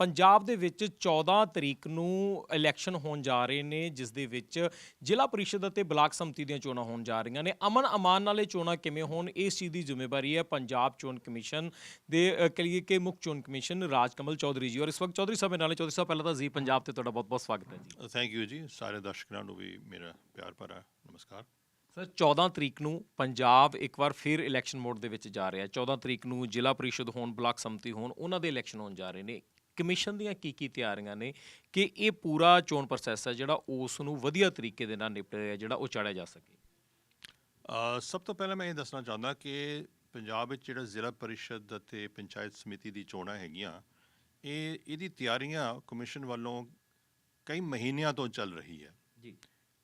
ਪੰਜਾਬ ਦੇ ਵਿੱਚ 14 ਤਰੀਕ ਨੂੰ ਇਲੈਕਸ਼ਨ ਹੋਣ ਜਾ ਰਹੇ ਨੇ ਜਿਸ ਦੇ ਵਿੱਚ ਜ਼ਿਲ੍ਹਾ ਪਰਿਸ਼ਦ ਅਤੇ ਬਲਾਕ ਸੰਮਤੀ ਦੀਆਂ ਚੋਣਾਂ ਹੋਣ ਜਾ ਰਹੀਆਂ ਨੇ। ਅਮਨ ਅਮਾਨ ਨਾਲੇ ਚੋਣਾਂ ਕਿਵੇਂ ਹੋਣ ਇਸ ਚੀਜ਼ ਦੀ ਜ਼ਿੰਮੇਵਾਰੀ ਹੈ ਪੰਜਾਬ ਚੋਣ ਕਮਿਸ਼ਨ ਦੇ ਅ, ਕਹੀਏ ਕਿ ਮੁੱਖ ਚੋਣ ਕਮਿਸ਼ਨ ਰਾਜਕਮਲ ਚੌਧਰੀ ਜੀ। ਔਰ ਇਸ ਵਕਤ ਚੌਧਰੀ ਸਾਹਿਬ ਨਾਲੇ ਚੌਧਰੀ ਸਾਹਿਬ ਪਹਿਲਾਂ ਤਾਂ ਜੀ ਪੰਜਾਬ ਤੇ ਤੁਹਾਡਾ ਬਹੁਤ-ਬਹੁਤ ਸਵਾਗਤ ਹੈ ਜੀ। ਥੈਂਕ ਯੂ ਜੀ। ਸਾਰੇ ਦਰਸ਼ਕਾਂ ਨੂੰ ਵੀ ਮੇਰਾ ਪਿਆਰ ਭਰਾ ਨਮਸਕਾਰ। ਸਰ 14 ਤਰੀਕ ਨੂੰ ਪੰਜਾਬ ਇੱਕ ਵਾਰ ਫਿਰ ਇਲੈਕਸ਼ਨ ਮੋਡ ਦੇ ਵਿੱਚ ਜਾ ਰਿਹਾ ਹੈ। 14 ਤਰੀਕ ਨੂੰ ਜ਼ਿਲ੍ਹਾ ਪਰਿਸ਼ਦ ਹੋਣ ਬਲਾਕ ਸੰਮਤੀ ਹੋਣ ਉਹਨਾਂ ਦੇ ਇਲੈਕਸ਼ਨ ਹੋਣ ਜਾ ਰਹੇ ਨੇ। ਕਮਿਸ਼ਨ ਦੀਆਂ ਕੀ ਕੀ ਤਿਆਰੀਆਂ ਨੇ ਕਿ ਇਹ ਪੂਰਾ ਚੋਣ ਪ੍ਰੋਸੈਸ ਹੈ ਜਿਹੜਾ ਉਸ ਨੂੰ ਵਧੀਆ ਤਰੀਕੇ ਦੇ ਨਾਲ ਨਿਪਟਿਆ ਜਿਹੜਾ ਉਹ ਚਾੜਿਆ ਜਾ ਸਕੇ ਅ, ਸਭ ਤੋਂ ਪਹਿਲਾਂ ਮੈਂ ਇਹ ਦੱਸਣਾ ਚਾਹੁੰਦਾ ਕਿ ਪੰਜਾਬ ਵਿੱਚ ਜਿਹੜਾ ਜ਼ਿਲ੍ਹਾ ਪਰਿਸ਼ਦ ਅਤੇ ਪੰਚਾਇਤ ਸਮਿਤੀ ਦੀ ਚੋਣਾਂ ਹੈਗੀਆਂ ਇਹ ਇਹਦੀ ਤਿਆਰੀਆਂ ਕਮਿਸ਼ਨ ਵੱਲੋਂ ਕਈ ਮਹੀਨਿਆਂ ਤੋਂ ਚੱਲ ਰਹੀ ਹੈ ਜੀ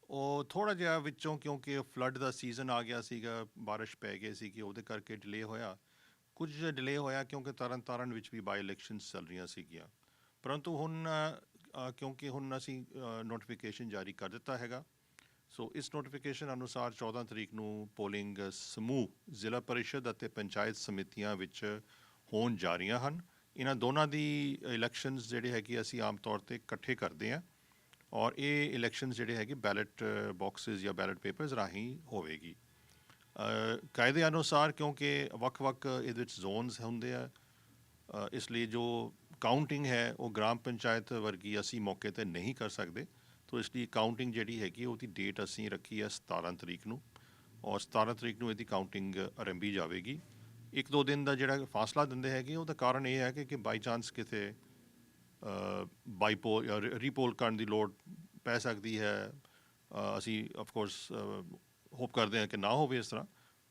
ਉਹ ਥੋੜਾ ਜਿਹਾ ਵਿੱਚੋਂ ਕਿਉਂਕਿ ਫਲੱਡ ਦਾ ਸੀਜ਼ਨ ਆ ਗਿਆ ਸੀਗਾ بارش ਪੈ ਗਈ ਸੀ ਕਿ ਉਹਦੇ ਕਰਕੇ ਡਿਲੇ ਹੋਇਆ ਕੁਝ ਡਿਲੇ ਹੋਇਆ ਕਿਉਂਕਿ ਤਰਨ ਤਾਰਨ ਵਿੱਚ ਵੀ ਬਾਈ ਇਲੈਕਸ਼ਨਸ ਚੱਲ ਰਹੀਆਂ ਸੀਗੀਆਂ। ਪਰੰਤੂ ਹੁਣ ਕਿਉਂਕਿ ਹੁਣ ਅਸੀਂ ਨੋਟੀਫਿਕੇਸ਼ਨ ਜਾਰੀ ਕਰ ਦਿੱਤਾ ਹੈਗਾ। ਸੋ ਇਸ ਨੋਟੀਫਿਕੇਸ਼ਨ ਅਨੁਸਾਰ 14 ਤਰੀਕ ਨੂੰ ਪੋਲਿੰਗ ਸਮੂਹ, ਜ਼ਿਲ੍ਹਾ ਪਰਿਸ਼ਦ ਅਤੇ ਪੰਚਾਇਤ ਸਮਿਤੀਆਂ ਵਿੱਚ ਹੋਣ ਜਾ ਰਹੀਆਂ ਹਨ। ਇਹਨਾਂ ਦੋਨਾਂ ਦੀ ਇਲੈਕਸ਼ਨਸ ਜਿਹੜੇ ਹੈਗੇ ਅਸੀਂ ਆਮ ਤੌਰ ਤੇ ਇਕੱਠੇ ਕਰਦੇ ਹਾਂ ਔਰ ਇਹ ਇਲੈਕਸ਼ਨਸ ਜਿਹੜੇ ਹੈਗੇ ਬੈਲਟ ਬਾਕਸਸ ਜਾਂ ਬੈਲਟ ਪੇਪਰਸ ਰਾਹੀਂ ਹੋਵੇਗੀ। ਕਾਇਦੇ ਅਨੁਸਾਰ ਕਿਉਂਕਿ ਵੱਖ-ਵੱਖ ਇਹਦੇ ਵਿੱਚ ਜ਼ੋਨਸ ਹੁੰਦੇ ਆ ਇਸ ਲਈ ਜੋ ਕਾਊਂਟਿੰਗ ਹੈ, ਉਹ ਗ੍ਰਾਮ ਪੰਚਾਇਤ ਵਰਗੀ ਅਸੀਂ ਮੌਕੇ ਤੇ ਨਹੀਂ ਕਰ ਸਕਦੇ। ਤੋ ਇਸ ਲਈ ਕਾਊਂਟਿੰਗ ਜਿਹੜੀ ਹੈਗੀ ਉਹਦੀ ਡੇਟ ਅਸੀਂ ਰੱਖੀ ਹੈ 17 ਤਰੀਕ ਨੂੰ ਔਰ 17 ਤਰੀਕ ਨੂੰ ਇਹਦੀ ਕਾਊਂਟਿੰਗ ਆਰੰਭੀ ਜਾਵੇਗੀ। ਇੱਕ ਦੋ ਦਿਨ ਦਾ ਜਿਹੜਾ ਫਾਸਲਾ ਦਿੰਦੇ ਹੈਗੇ, ਉਹਦਾ ਕਾਰਨ ਇਹ ਹੈ ਕਿ ਕਿ ਬਾਈ ਚਾਂਸ ਕਿਤੇ ਬਾਈਪੋਲ ਰੀਪੋਲ ਕਰਨ ਦੀ ਲੋੜ ਪੈ ਸਕਦੀ ਹੈ। ਅਸੀਂ ਆਫ ਕੋਰਸ ਹੋਪ ਕਰਦੇ ਹਾਂ ਕਿ ਨਾ ਹੋਵੇ ਇਸ ਤਰ੍ਹਾਂ।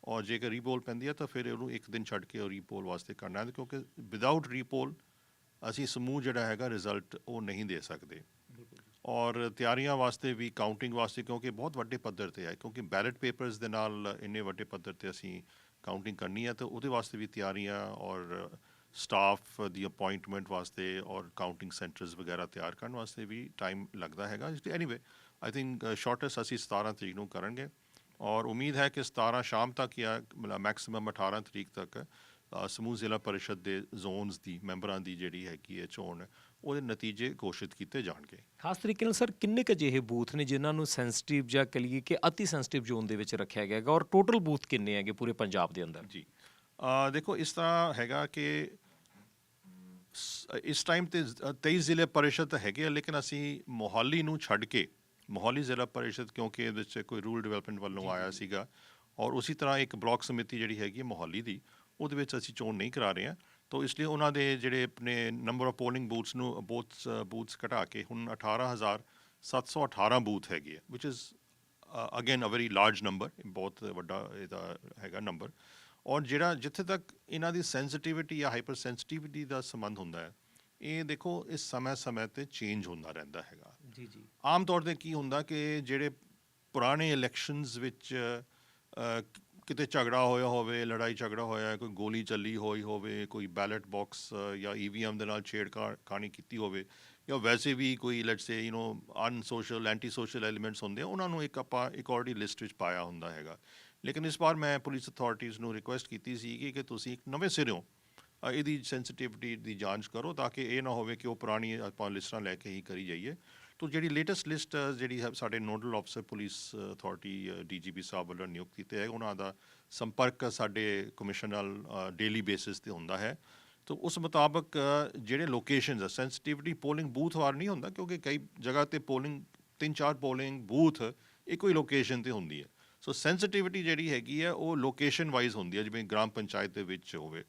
ਔਰ ਜੇਕਰ ਰੀਪੋਲ ਪੈਂਦੀ ਹੈ ਤਾਂ ਫਿਰ ਉਹਨੂੰ ਇੱਕ ਦਿਨ ਛੱਡ ਕੇ ਉਹ ਰੀਪੋਲ ਵਾਸਤੇ ਕਰਨਾ ਹੈ ਕਿਉਂਕਿ ਵਿਦਆਊਟ ਰੀਪੋਲ ਅਸੀਂ ਸਮੂਹ ਜਿਹੜਾ ਹੈਗਾ ਰਿਜ਼ਲਟ ਉਹ ਨਹੀਂ ਦੇ ਸਕਦੇ। ਔਰ ਤਿਆਰੀਆਂ ਵਾਸਤੇ ਵੀ ਕਾਊਂਟਿੰਗ ਵਾਸਤੇ ਕਿਉਂਕਿ ਬਹੁਤ ਵੱਡੇ ਪੱਧਰ ਤੇ ਹੈ ਕਿਉਂਕਿ ਬੈਲਟ ਪੇਪਰਸ ਦੇ ਨਾਲ ਇੰਨੇ ਵੱਡੇ ਪੱਧਰ ਤੇ ਅਸੀਂ ਕਾਊਂਟਿੰਗ ਕਰਨੀ ਹੈ ਤਾਂ ਉਹਦੇ ਵਾਸਤੇ ਵੀ ਤਿਆਰੀਆਂ ਔਰ ਸਟਾਫ ਦੀ ਅਪਾਇੰਟਮੈਂਟ ਵਾਸਤੇ ਔਰ ਕਾਊਂਟਿੰਗ ਸੈਂਟਰਸ ਵਗੈਰਾ ਤਿਆਰ ਕਰਨ ਵਾਸਤੇ ਵੀ ਟਾਈਮ ਲੱਗਦਾ ਹੈਗਾ। ਐਨੀਵੇ ਆਈ ਥਿੰਕ ਸ਼ਾਰਟੈਸਟ ਅਸੀਂ 17 ਤਰੀਕ ਨੂੰ ਕਰਾਂਗੇ ਔਰ ਉਮੀਦ ਹੈ ਕਿ 17 ਸ਼ਾਮ ਤੱਕ ਜਾਂ ਮਤਲਬ ਮੈਕਸਿਮਮ 18 ਤਰੀਕ ਤੱਕ ਸਮੂਹ ਜ਼ਿਲ੍ਹਾ ਪਰਿਸ਼ਦ ਦੇ ਜ਼ੋਨਸ ਦੀ ਮੈਂਬਰਾਂ ਦੀ ਜਿਹੜੀ ਹੈਗੀ ਹੈ ਚੋਣ ਉਹਦੇ ਨਤੀਜੇ ਘੋਸ਼ਿਤ ਕੀਤੇ ਜਾਣਗੇ। ਖਾਸ ਤਰੀਕੇ ਨਾਲ ਸਰ ਕਿੰਨੇ ਕੁ ਅਜਿਹੇ ਬੂਥ ਨੇ ਜਿਨ੍ਹਾਂ ਨੂੰ ਸੈਂਸਿਟਿਵ ਜਾਂ ਕਹੀਏ ਕਿ ਅਤੀ ਸੈਂਸਿਟਿਵ ਜ਼ੋਨ ਦੇ ਵਿੱਚ ਰੱਖਿਆ ਗਿਆ ਹੈਗਾ? ਔਰ ਟੋਟਲ ਬੂਥ ਕਿੰਨੇ ਹੈਗੇ ਪੂਰੇ ਪੰਜਾਬ ਦੇ ਅੰਦਰ? ਜੀ। ਅ, ਦੇਖੋ ਇਸ ਤਰ੍ਹਾਂ ਹੈਗਾ ਕਿ ਇਸ ਟਾਈਮ ਤੇ ਜ਼- 23 ਜ਼ਿਲ੍ਹੇ ਪਰਿਸ਼ਦ ਤਾਂ ਹੈਗੇ ਆ ਲੇਕਿਨ ਅਸੀਂ ਮੋਹਾਲੀ ਨੂੰ ਛੱਡ ਕੇ ਮੋਹਾਲੀ ਜ਼ਿਲ੍ਹਾ ਪਰਿਸ਼ਦ ਕਿਉਂਕਿ ਇਹਦੇ ਵਿੱਚ ਕੋਈ ਰੂਰਲ ਡਿਵੈਲਪਮੈਂਟ ਵੱਲੋਂ ਆਇਆ ਸੀਗਾ। ਔਰ ਉਸੇ ਤਰ੍ਹਾਂ ਇੱਕ ਬਲਾਕ ਸਮਿਤੀ ਜਿਹੜੀ ਹੈਗੀ ਹੈ ਮੋਹਾਲੀ ਦੀ ਉਹਦੇ ਵਿੱਚ ਅਸੀਂ ਚੋਣ ਨਹੀਂ ਕਰਾ ਰਹੇ ਹਾਂ। ਤਾਂ ਇਸ ਲਈ ਉਹਨਾਂ ਦੇ ਜਿਹੜੇ ਆਪਣੇ ਨੰਬਰ ਆਫ ਪੋਲਿੰਗ ਬੂਥਸ ਨੂੰ ਬੂਥਸ ਬੂਥਸ ਘਟਾ ਕੇ ਹੁਣ 18718 ਬੂਥ ਹੈਗੇ ਵਿਚ is again a very large number ਬਹੁਤ ਵੱਡਾ ਇਹਦਾ ਹੈਗਾ ਨੰਬਰ ਔਰ ਜਿਹੜਾ ਜਿੱਥੇ ਤੱਕ ਇਹਨਾਂ ਦੀ ਸੈਂਸਿਟਿਵਿਟੀ ਜਾਂ ਹਾਈਪਰ ਸੈਂਸਿਟਿਵਿਟੀ ਦਾ ਸੰਬੰਧ ਹੁੰਦਾ ਹੈ ਇਹ ਦੇਖੋ ਇਸ ਸਮੇਂ-ਸਮੇਂ ਤੇ ਚੇਂਜ ਹੁੰਦਾ ਰਹਿੰਦਾ ਹੈਗਾ। ਜੀ ਜੀ। ਆਮ ਤੌਰ ਤੇ ਕੀ ਹੁੰਦਾ ਕਿ ਜਿਹੜੇ ਪੁਰਾਣੇ ਇਲੈਕਸ਼ਨਸ ਵਿੱਚ ਕਿਤੇ ਝਗੜਾ ਹੋਇਆ ਹੋਵੇ, ਲੜਾਈ ਝਗੜਾ ਹੋਇਆ, ਕੋਈ ਗੋਲੀ ਚੱਲੀ ਹੋਈ ਹੋਵੇ, ਕੋਈ ਬੈਲਟ ਬਾਕਸ ਜਾਂ ਈਵੀਐਮ ਦੇ ਨਾਲ ਛੇੜਖਾਨੀ ਕੀਤੀ ਹੋਵੇ ਜਾਂ ਵੈਸੇ ਵੀ ਕੋਈ let's say you know unsocial anti social elements ਹੁੰਦੇ ਉਹਨਾਂ ਨੂੰ ਇੱਕ ਆਪਾਂ ਇੱਕ ਆਲਰੇਡੀ ਲਿਸਟ ਵਿੱਚ ਪਾਇਆ ਹੁੰਦਾ ਹੈਗਾ। ਲੇਕਿਨ ਇਸ ਵਾਰ ਮੈਂ ਪੁਲਿਸ ਅਥਾਰਟੀਜ਼ ਨੂੰ ਰਿਕੁਐਸਟ ਕੀਤੀ ਸੀ ਕਿ ਤੁਸੀਂ ਇੱਕ ਨਵੇਂ ਸਿਰਿਓਂ ਇਹਦੀ ਸੈਂਸਿਟਿਵਿਟੀ ਦੀ ਜਾਂਚ ਕਰੋ ਤਾਂ ਕਿ ਇਹ ਨਾ ਹੋਵੇ ਕਿ ਉਹ ਪੁਰਾਣੀ ਆਪਾਂ ਲਿਸਟਾਂ ਲੈ ਕੇ ਹੀ ਕਰੀ ਜਾਈਏ। ਤੋ ਜਿਹੜੀ ਲੇਟੈਸਟ ਲਿਸਟ ਜਿਹੜੀ ਹੈ, ਸਾਡੇ ਨੋਡਲ ਅਫਸਰ ਪੁਲਿਸ ਅਥਾਰਟੀ ਡੀਜੀਪੀ ਸਾਹਿਬ ਵੱਲੋਂ ਨਿਯੁਕਤ ਕੀਤੇ ਹੈ, ਉਹਨਾਂ ਦਾ ਸੰਪਰਕ ਸਾਡੇ ਕਮਿਸ਼ਨ ਨਾਲ ਡੇਲੀ ਬੇਸਿਸ ਤੇ ਹੁੰਦਾ ਹੈ। ਤੋ ਉਸ ਮੁਤਾਬਕ ਜਿਹੜੇ ਲੋਕੇਸ਼ਨਸ ਆ ਸੈਂਸਿਟਿਵਿਟੀ ਪੋਲਿੰਗ ਬੂਥ ਵਾਰ ਨਹੀਂ ਹੁੰਦਾ, ਕਿਉਂਕਿ ਕਈ ਜਗ੍ਹਾ ਤੇ ਪੋਲਿੰਗ ਤਿੰਨ ਚਾਰ ਪੋਲਿੰਗ ਬੂਥ ਇੱਕੋ ਹੀ ਲੋਕੇਸ਼ਨ ਤੇ ਹੁੰਦੀ ਹੈ। ਸੋ ਸੈਂਸਿਟਿਵਿਟੀ ਜਿਹੜੀ ਹੈਗੀ ਹੈ, ਉਹ ਲੋਕੇਸ਼ਨ ਵਾਈਜ਼ ਹੁੰਦੀ ਹੈ, ਜਿਵੇਂ ਗ੍ਰਾਮ ਪੰਚਾਇਤ ਦੇ ਵਿੱਚ ਹੋਵੇ।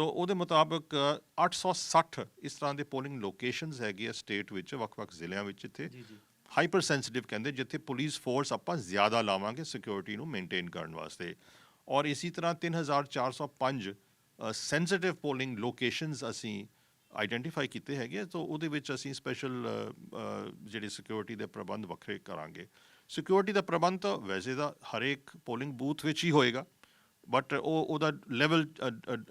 ਤੋ ਉਹਦੇ ਮੁਤਾਬਕ ਅ, 860 ਇਸ ਤਰ੍ਹਾਂ ਦੇ ਪੋਲਿੰਗ ਲੋਕੇਸ਼ਨਸ ਹੈਗੇ ਆ ਸਟੇਟ ਵਿੱਚ ਵੱਖ-ਵੱਖ ਜ਼ਿਲ੍ਹਿਆਂ ਵਿੱਚ ਇੱਥੇ। ਹਾਈਪਰ ਸੈਂਸਿਟਿਵ ਕਹਿੰਦੇ ਜਿੱਥੇ ਪੁਲਿਸ ਫੋਰਸ ਆਪਾਂ ਜ਼ਿਆਦਾ ਲਾਵਾਂਗੇ ਸਿਕਿਉਰਿਟੀ ਨੂੰ ਮੇਨਟੇਨ ਕਰਨ ਵਾਸਤੇ। ਔਰ ਇਸੇ ਤਰ੍ਹਾਂ 3405 ਸੈਂਸਿਟਿਵ ਪੋਲਿੰਗ ਲੋਕੇਸ਼ਨਸ ਅਸੀਂ ਆਈਡੈਂਟੀਫਾਈ ਕੀਤੇ ਹੈਗੇ ਤਾਂ ਉਹਦੇ ਵਿੱਚ ਅਸੀਂ ਸਪੈਸ਼ਲ ਜਿਹੜੇ ਸਿਕਿਉਰਿਟੀ ਦੇ ਪ੍ਰਬੰਧ ਵੱਖਰੇ ਕਰਾਂਗੇ। ਸਿਕਿਉਰਿਟੀ ਦਾ ਪ੍ਰਬੰਧ ਤਾਂ ਵੈਸੇ ਤਾਂ ਹਰੇਕ ਪੋਲਿੰਗ ਬੂਥ ਵਿੱਚ ਹੀ ਹੋਏਗਾ। ਬਟ uh, ਉਹ, ਉਹਦਾ ਲੈਵਲ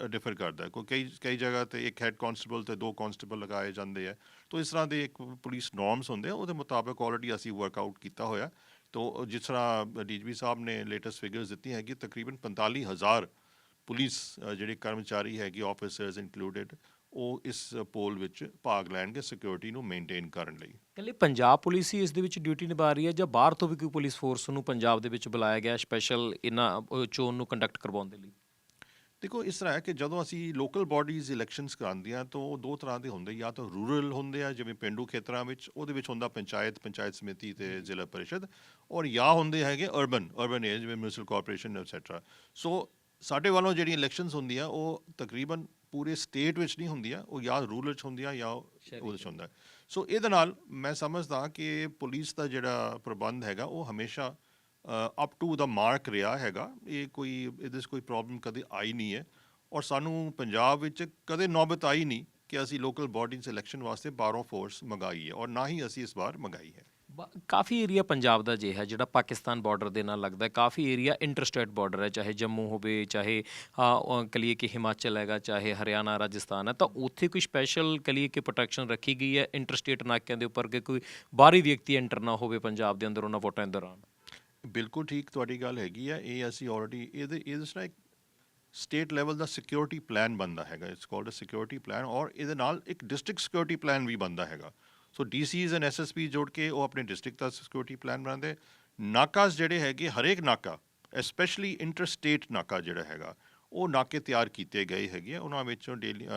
ਡਿਫਰ ਕਰਦਾ ਹੈ। ਕੋਈ ਕਈ ਕਈ ਜਗ੍ਹਾ ਤੇ ਇੱਕ ਹੈੱਡ ਕਾਂਸਟੇਬਲ ਤੇ ਦੋ ਕਾਂਸਟੇਬਲ ਲਗਾਏ ਜਾਂਦੇ ਆ। ਤੋ ਇਸ ਤਰ੍ਹਾਂ ਦੇ ਇੱਕ ਪੁਲਿਸ ਨਾਰਮਸ ਹੁੰਦੇ ਆ। ਉਹਦੇ ਮੁਤਾਬਕ ਆਲਰੇਡੀ ਅਸੀਂ ਵਰਕਆਊਟ ਕੀਤਾ ਹੋਇਆ। ਤੋ ਜਿਸ ਤਰ੍ਹਾਂ ਡੀਜੀਪੀ ਸਾਹਿਬ ਨੇ ਲੇਟੈਸਟ ਫਿਗਰਸ ਦਿੱਤੀ ਹੈਗੀ ਤਕਰੀਬਨ 45000 ਪੁਲਿਸ ਜਿਹੜੇ ਕਰਮਚਾਰੀ ਹੈਗੇ ਆਫੀਸਰਸ ਇਨਕਲੂਡਡ ਉਹ ਇਸ ਪੋਲ ਵਿੱਚ ਭਾਗ ਲੈਣਗੇ ਸਿਕਿਉਰਿਟੀ ਨੂੰ ਮੇਨਟੇਨ ਕਰਨ ਲਈ। ਕੱਲੇ ਪੰਜਾਬ ਪੁਲਿਸ ਹੀ ਇਸ ਦੇ ਵਿੱਚ ਡਿਊਟੀ ਨਿਭਾ ਰਹੀ ਹੈ ਜਾਂ ਬਾਹਰ ਤੋਂ ਵੀ ਕੋਈ ਪੁਲਿਸ ਫੋਰਸ ਨੂੰ ਪੰਜਾਬ ਦੇ ਵਿੱਚ ਬੁਲਾਇਆ ਗਿਆ ਸਪੈਸ਼ਲ ਇਹਨਾਂ ਚੋਣ ਨੂੰ ਕੰਡਕਟ ਕਰਵਾਉਣ ਦੇ ਲਈ? ਦੇਖੋ ਇਸ ਤਰ੍ਹਾਂ ਹੈ ਕਿ ਜਦੋਂ ਅਸੀਂ ਲੋਕਲ ਬਾਡੀਜ਼ ਇਲੈਕਸ਼ਨਸ ਕਰਾਉਂਦੀਆਂ ਤਾਂ ਉਹ ਦੋ ਤਰ੍ਹਾਂ ਦੇ ਹੁੰਦੇ ਜਾਂ ਤਾਂ ਰੂਰਲ ਹੁੰਦੇ ਆ ਜਿਵੇਂ ਪਿੰਡੂ ਖੇਤਰਾਂ ਵਿੱਚ ਉਹਦੇ ਵਿੱਚ ਹੁੰਦਾ ਪੰਚਾਇਤ ਪੰਚਾਇਤ ਸਮਿਤੀ ਤੇ ਜ਼ਿਲ੍ਹਾ ਪਰਿਸ਼ਦ ਔਰ ਜਾਂ ਹੁੰਦੇ ਹੈਗੇ ਅਰਬਨ ਅਰਬਨ ਏਰੀਆ ਜਿਵੇਂ ਮਿਊਨਿਸਪਲ ਕਾਰਪੋਰੇਸ਼ਨ ਐਟਸੈਟਰਾ ਸੋ ਸਾਡੇ ਵੱਲੋਂ ਜਿਹੜੀਆਂ ਇਲੈਕਸ਼ਨਸ ਹੁੰਦੀਆਂ ਉਹ ਤਕਰੀਬਨ ਪੂਰੇ ਸਟੇਟ ਵਿੱਚ ਨਹੀਂ ਹੁੰਦੀਆਂ ਉਹ ਜਾਂ ਰੂਰਲ ਚ ਹੁੰਦੀਆਂ ਜਾਂ ਉਹਦੇ ਚ ਹੁੰਦਾ। ਸੋ ਇਹਦੇ ਨਾਲ ਮੈਂ ਸਮਝਦਾ ਕਿ ਪੁਲਿਸ ਦਾ ਜਿਹੜਾ ਪ੍ਰਬੰਧ ਹੈਗਾ ਉਹ ਹਮੇਸ਼ਾ ਅਪ ਟੂ ਦਾ ਮਾਰਕ ਰਿਹਾ ਹੈਗਾ। ਇਹ ਕੋਈ ਇਹਦੇ 'ਚ ਕੋਈ ਪ੍ਰੋਬਲਮ ਕਦੇ ਆਈ ਨਹੀਂ ਹੈ। ਔਰ ਸਾਨੂੰ ਪੰਜਾਬ ਵਿੱਚ ਕਦੇ ਨੌਬਤ ਆਈ ਨਹੀਂ ਕਿ ਅਸੀਂ ਲੋਕਲ ਬਾਡੀਜ਼ ਇਲੈਕਸ਼ਨ ਵਾਸਤੇ ਬਾਹਰੋਂ ਫੋਰਸ ਮੰਗਾਈ ਹੈ। ਔਰ ਨਾ ਹੀ ਅਸੀਂ ਇਸ ਵਾਰ ਮੰਗਾਈ ਹੈ। ਕਾਫੀ ਏਰੀਆ ਪੰਜਾਬ ਦਾ ਜੇ ਹੈ ਜਿਹੜਾ ਪਾਕਿਸਤਾਨ ਬਾਰਡਰ ਦੇ ਨਾਲ ਲੱਗਦਾ ਹੈ। ਕਾਫੀ ਏਰੀਆ ਇੰਟਰਸਟੇਟ ਬਾਰਡਰ ਹੈ ਚਾਹੇ ਜੰਮੂ ਹੋਵੇ ਚਾਹੇ ਅ, ਕਲੀਏ ਕਿ ਹਿਮਾਚਲ ਹੈਗਾ ਚਾਹੇ ਹਰਿਆਣਾ ਰਾਜਸਥਾਨ ਹੈ ਤਾਂ ਉੱਥੇ ਕੋਈ ਸਪੈਸ਼ਲ ਕਲੀਏ ਕਿ ਪ੍ਰੋਟੈਕਸ਼ਨ ਰੱਖੀ ਗਈ ਹੈ ਇੰਟਰਸਟੇਟ ਨਾਕਿਆਂ ਦੇ ਉੱਪਰ ਕਿ ਕੋਈ ਬਾਹਰੀ ਵਿਅਕਤੀ ਐਂਟਰ ਨਾ ਹੋਵੇ ਪੰਜਾਬ ਦੇ ਅੰਦਰ ਉਹਨਾਂ ਵੋਟਾਂ ਦੌਰਾਨ। ਬਿਲਕੁਲ ਠੀਕ ਤੁਹਾਡੀ ਗੱਲ ਹੈਗੀ ਹੈ ਇਹ ਅਸੀਂ ਆਲਰੇਡੀ ਇਹਦੇ ਇਹਦੇ ਨਾਲ ਇੱਕ ਸਟੇਟ ਲੈਵਲ ਦਾ ਸਿਕਿਉਰਿਟੀ ਪਲਾਨ ਬੰਦਾ ਹੈਗਾ it's called a security plan ਔਰ ਇਹਦੇ ਨਾਲ ਇੱਕ ਡਿਸਟ੍ਰਿਕਟ ਸਿਕਿਉਰਿਟੀ ਪਲਾਨ ਵੀ ਬੰਦਾ ਹੈਗਾ। ਸੋ ਡੀਸੀਜ਼ ਐਂਡ ਐਸਐਸਪੀ ਜੋੜ ਕੇ ਉਹ ਆਪਣੇ ਡਿਸਟ੍ਰਿਕਟ ਦਾ ਸਿਕਿਉਰਿਟੀ ਪਲਾਨ ਬਣਾਉਂਦੇ ਨਾਕਾਸ ਜਿਹੜੇ ਹੈਗੇ ਹਰੇਕ ਨਾਕਾ ਐਸਪੈਸ਼ਲੀ ਇੰਟਰ ਸਟੇਟ ਨਾਕਾ ਜਿਹੜਾ ਹੈਗਾ ਉਹ ਨਾਕੇ ਤਿਆਰ ਕੀਤੇ ਗਏ ਹੈਗੇ ਆ ਉਹਨਾਂ ਵਿੱਚੋਂ ਡੇਲੀ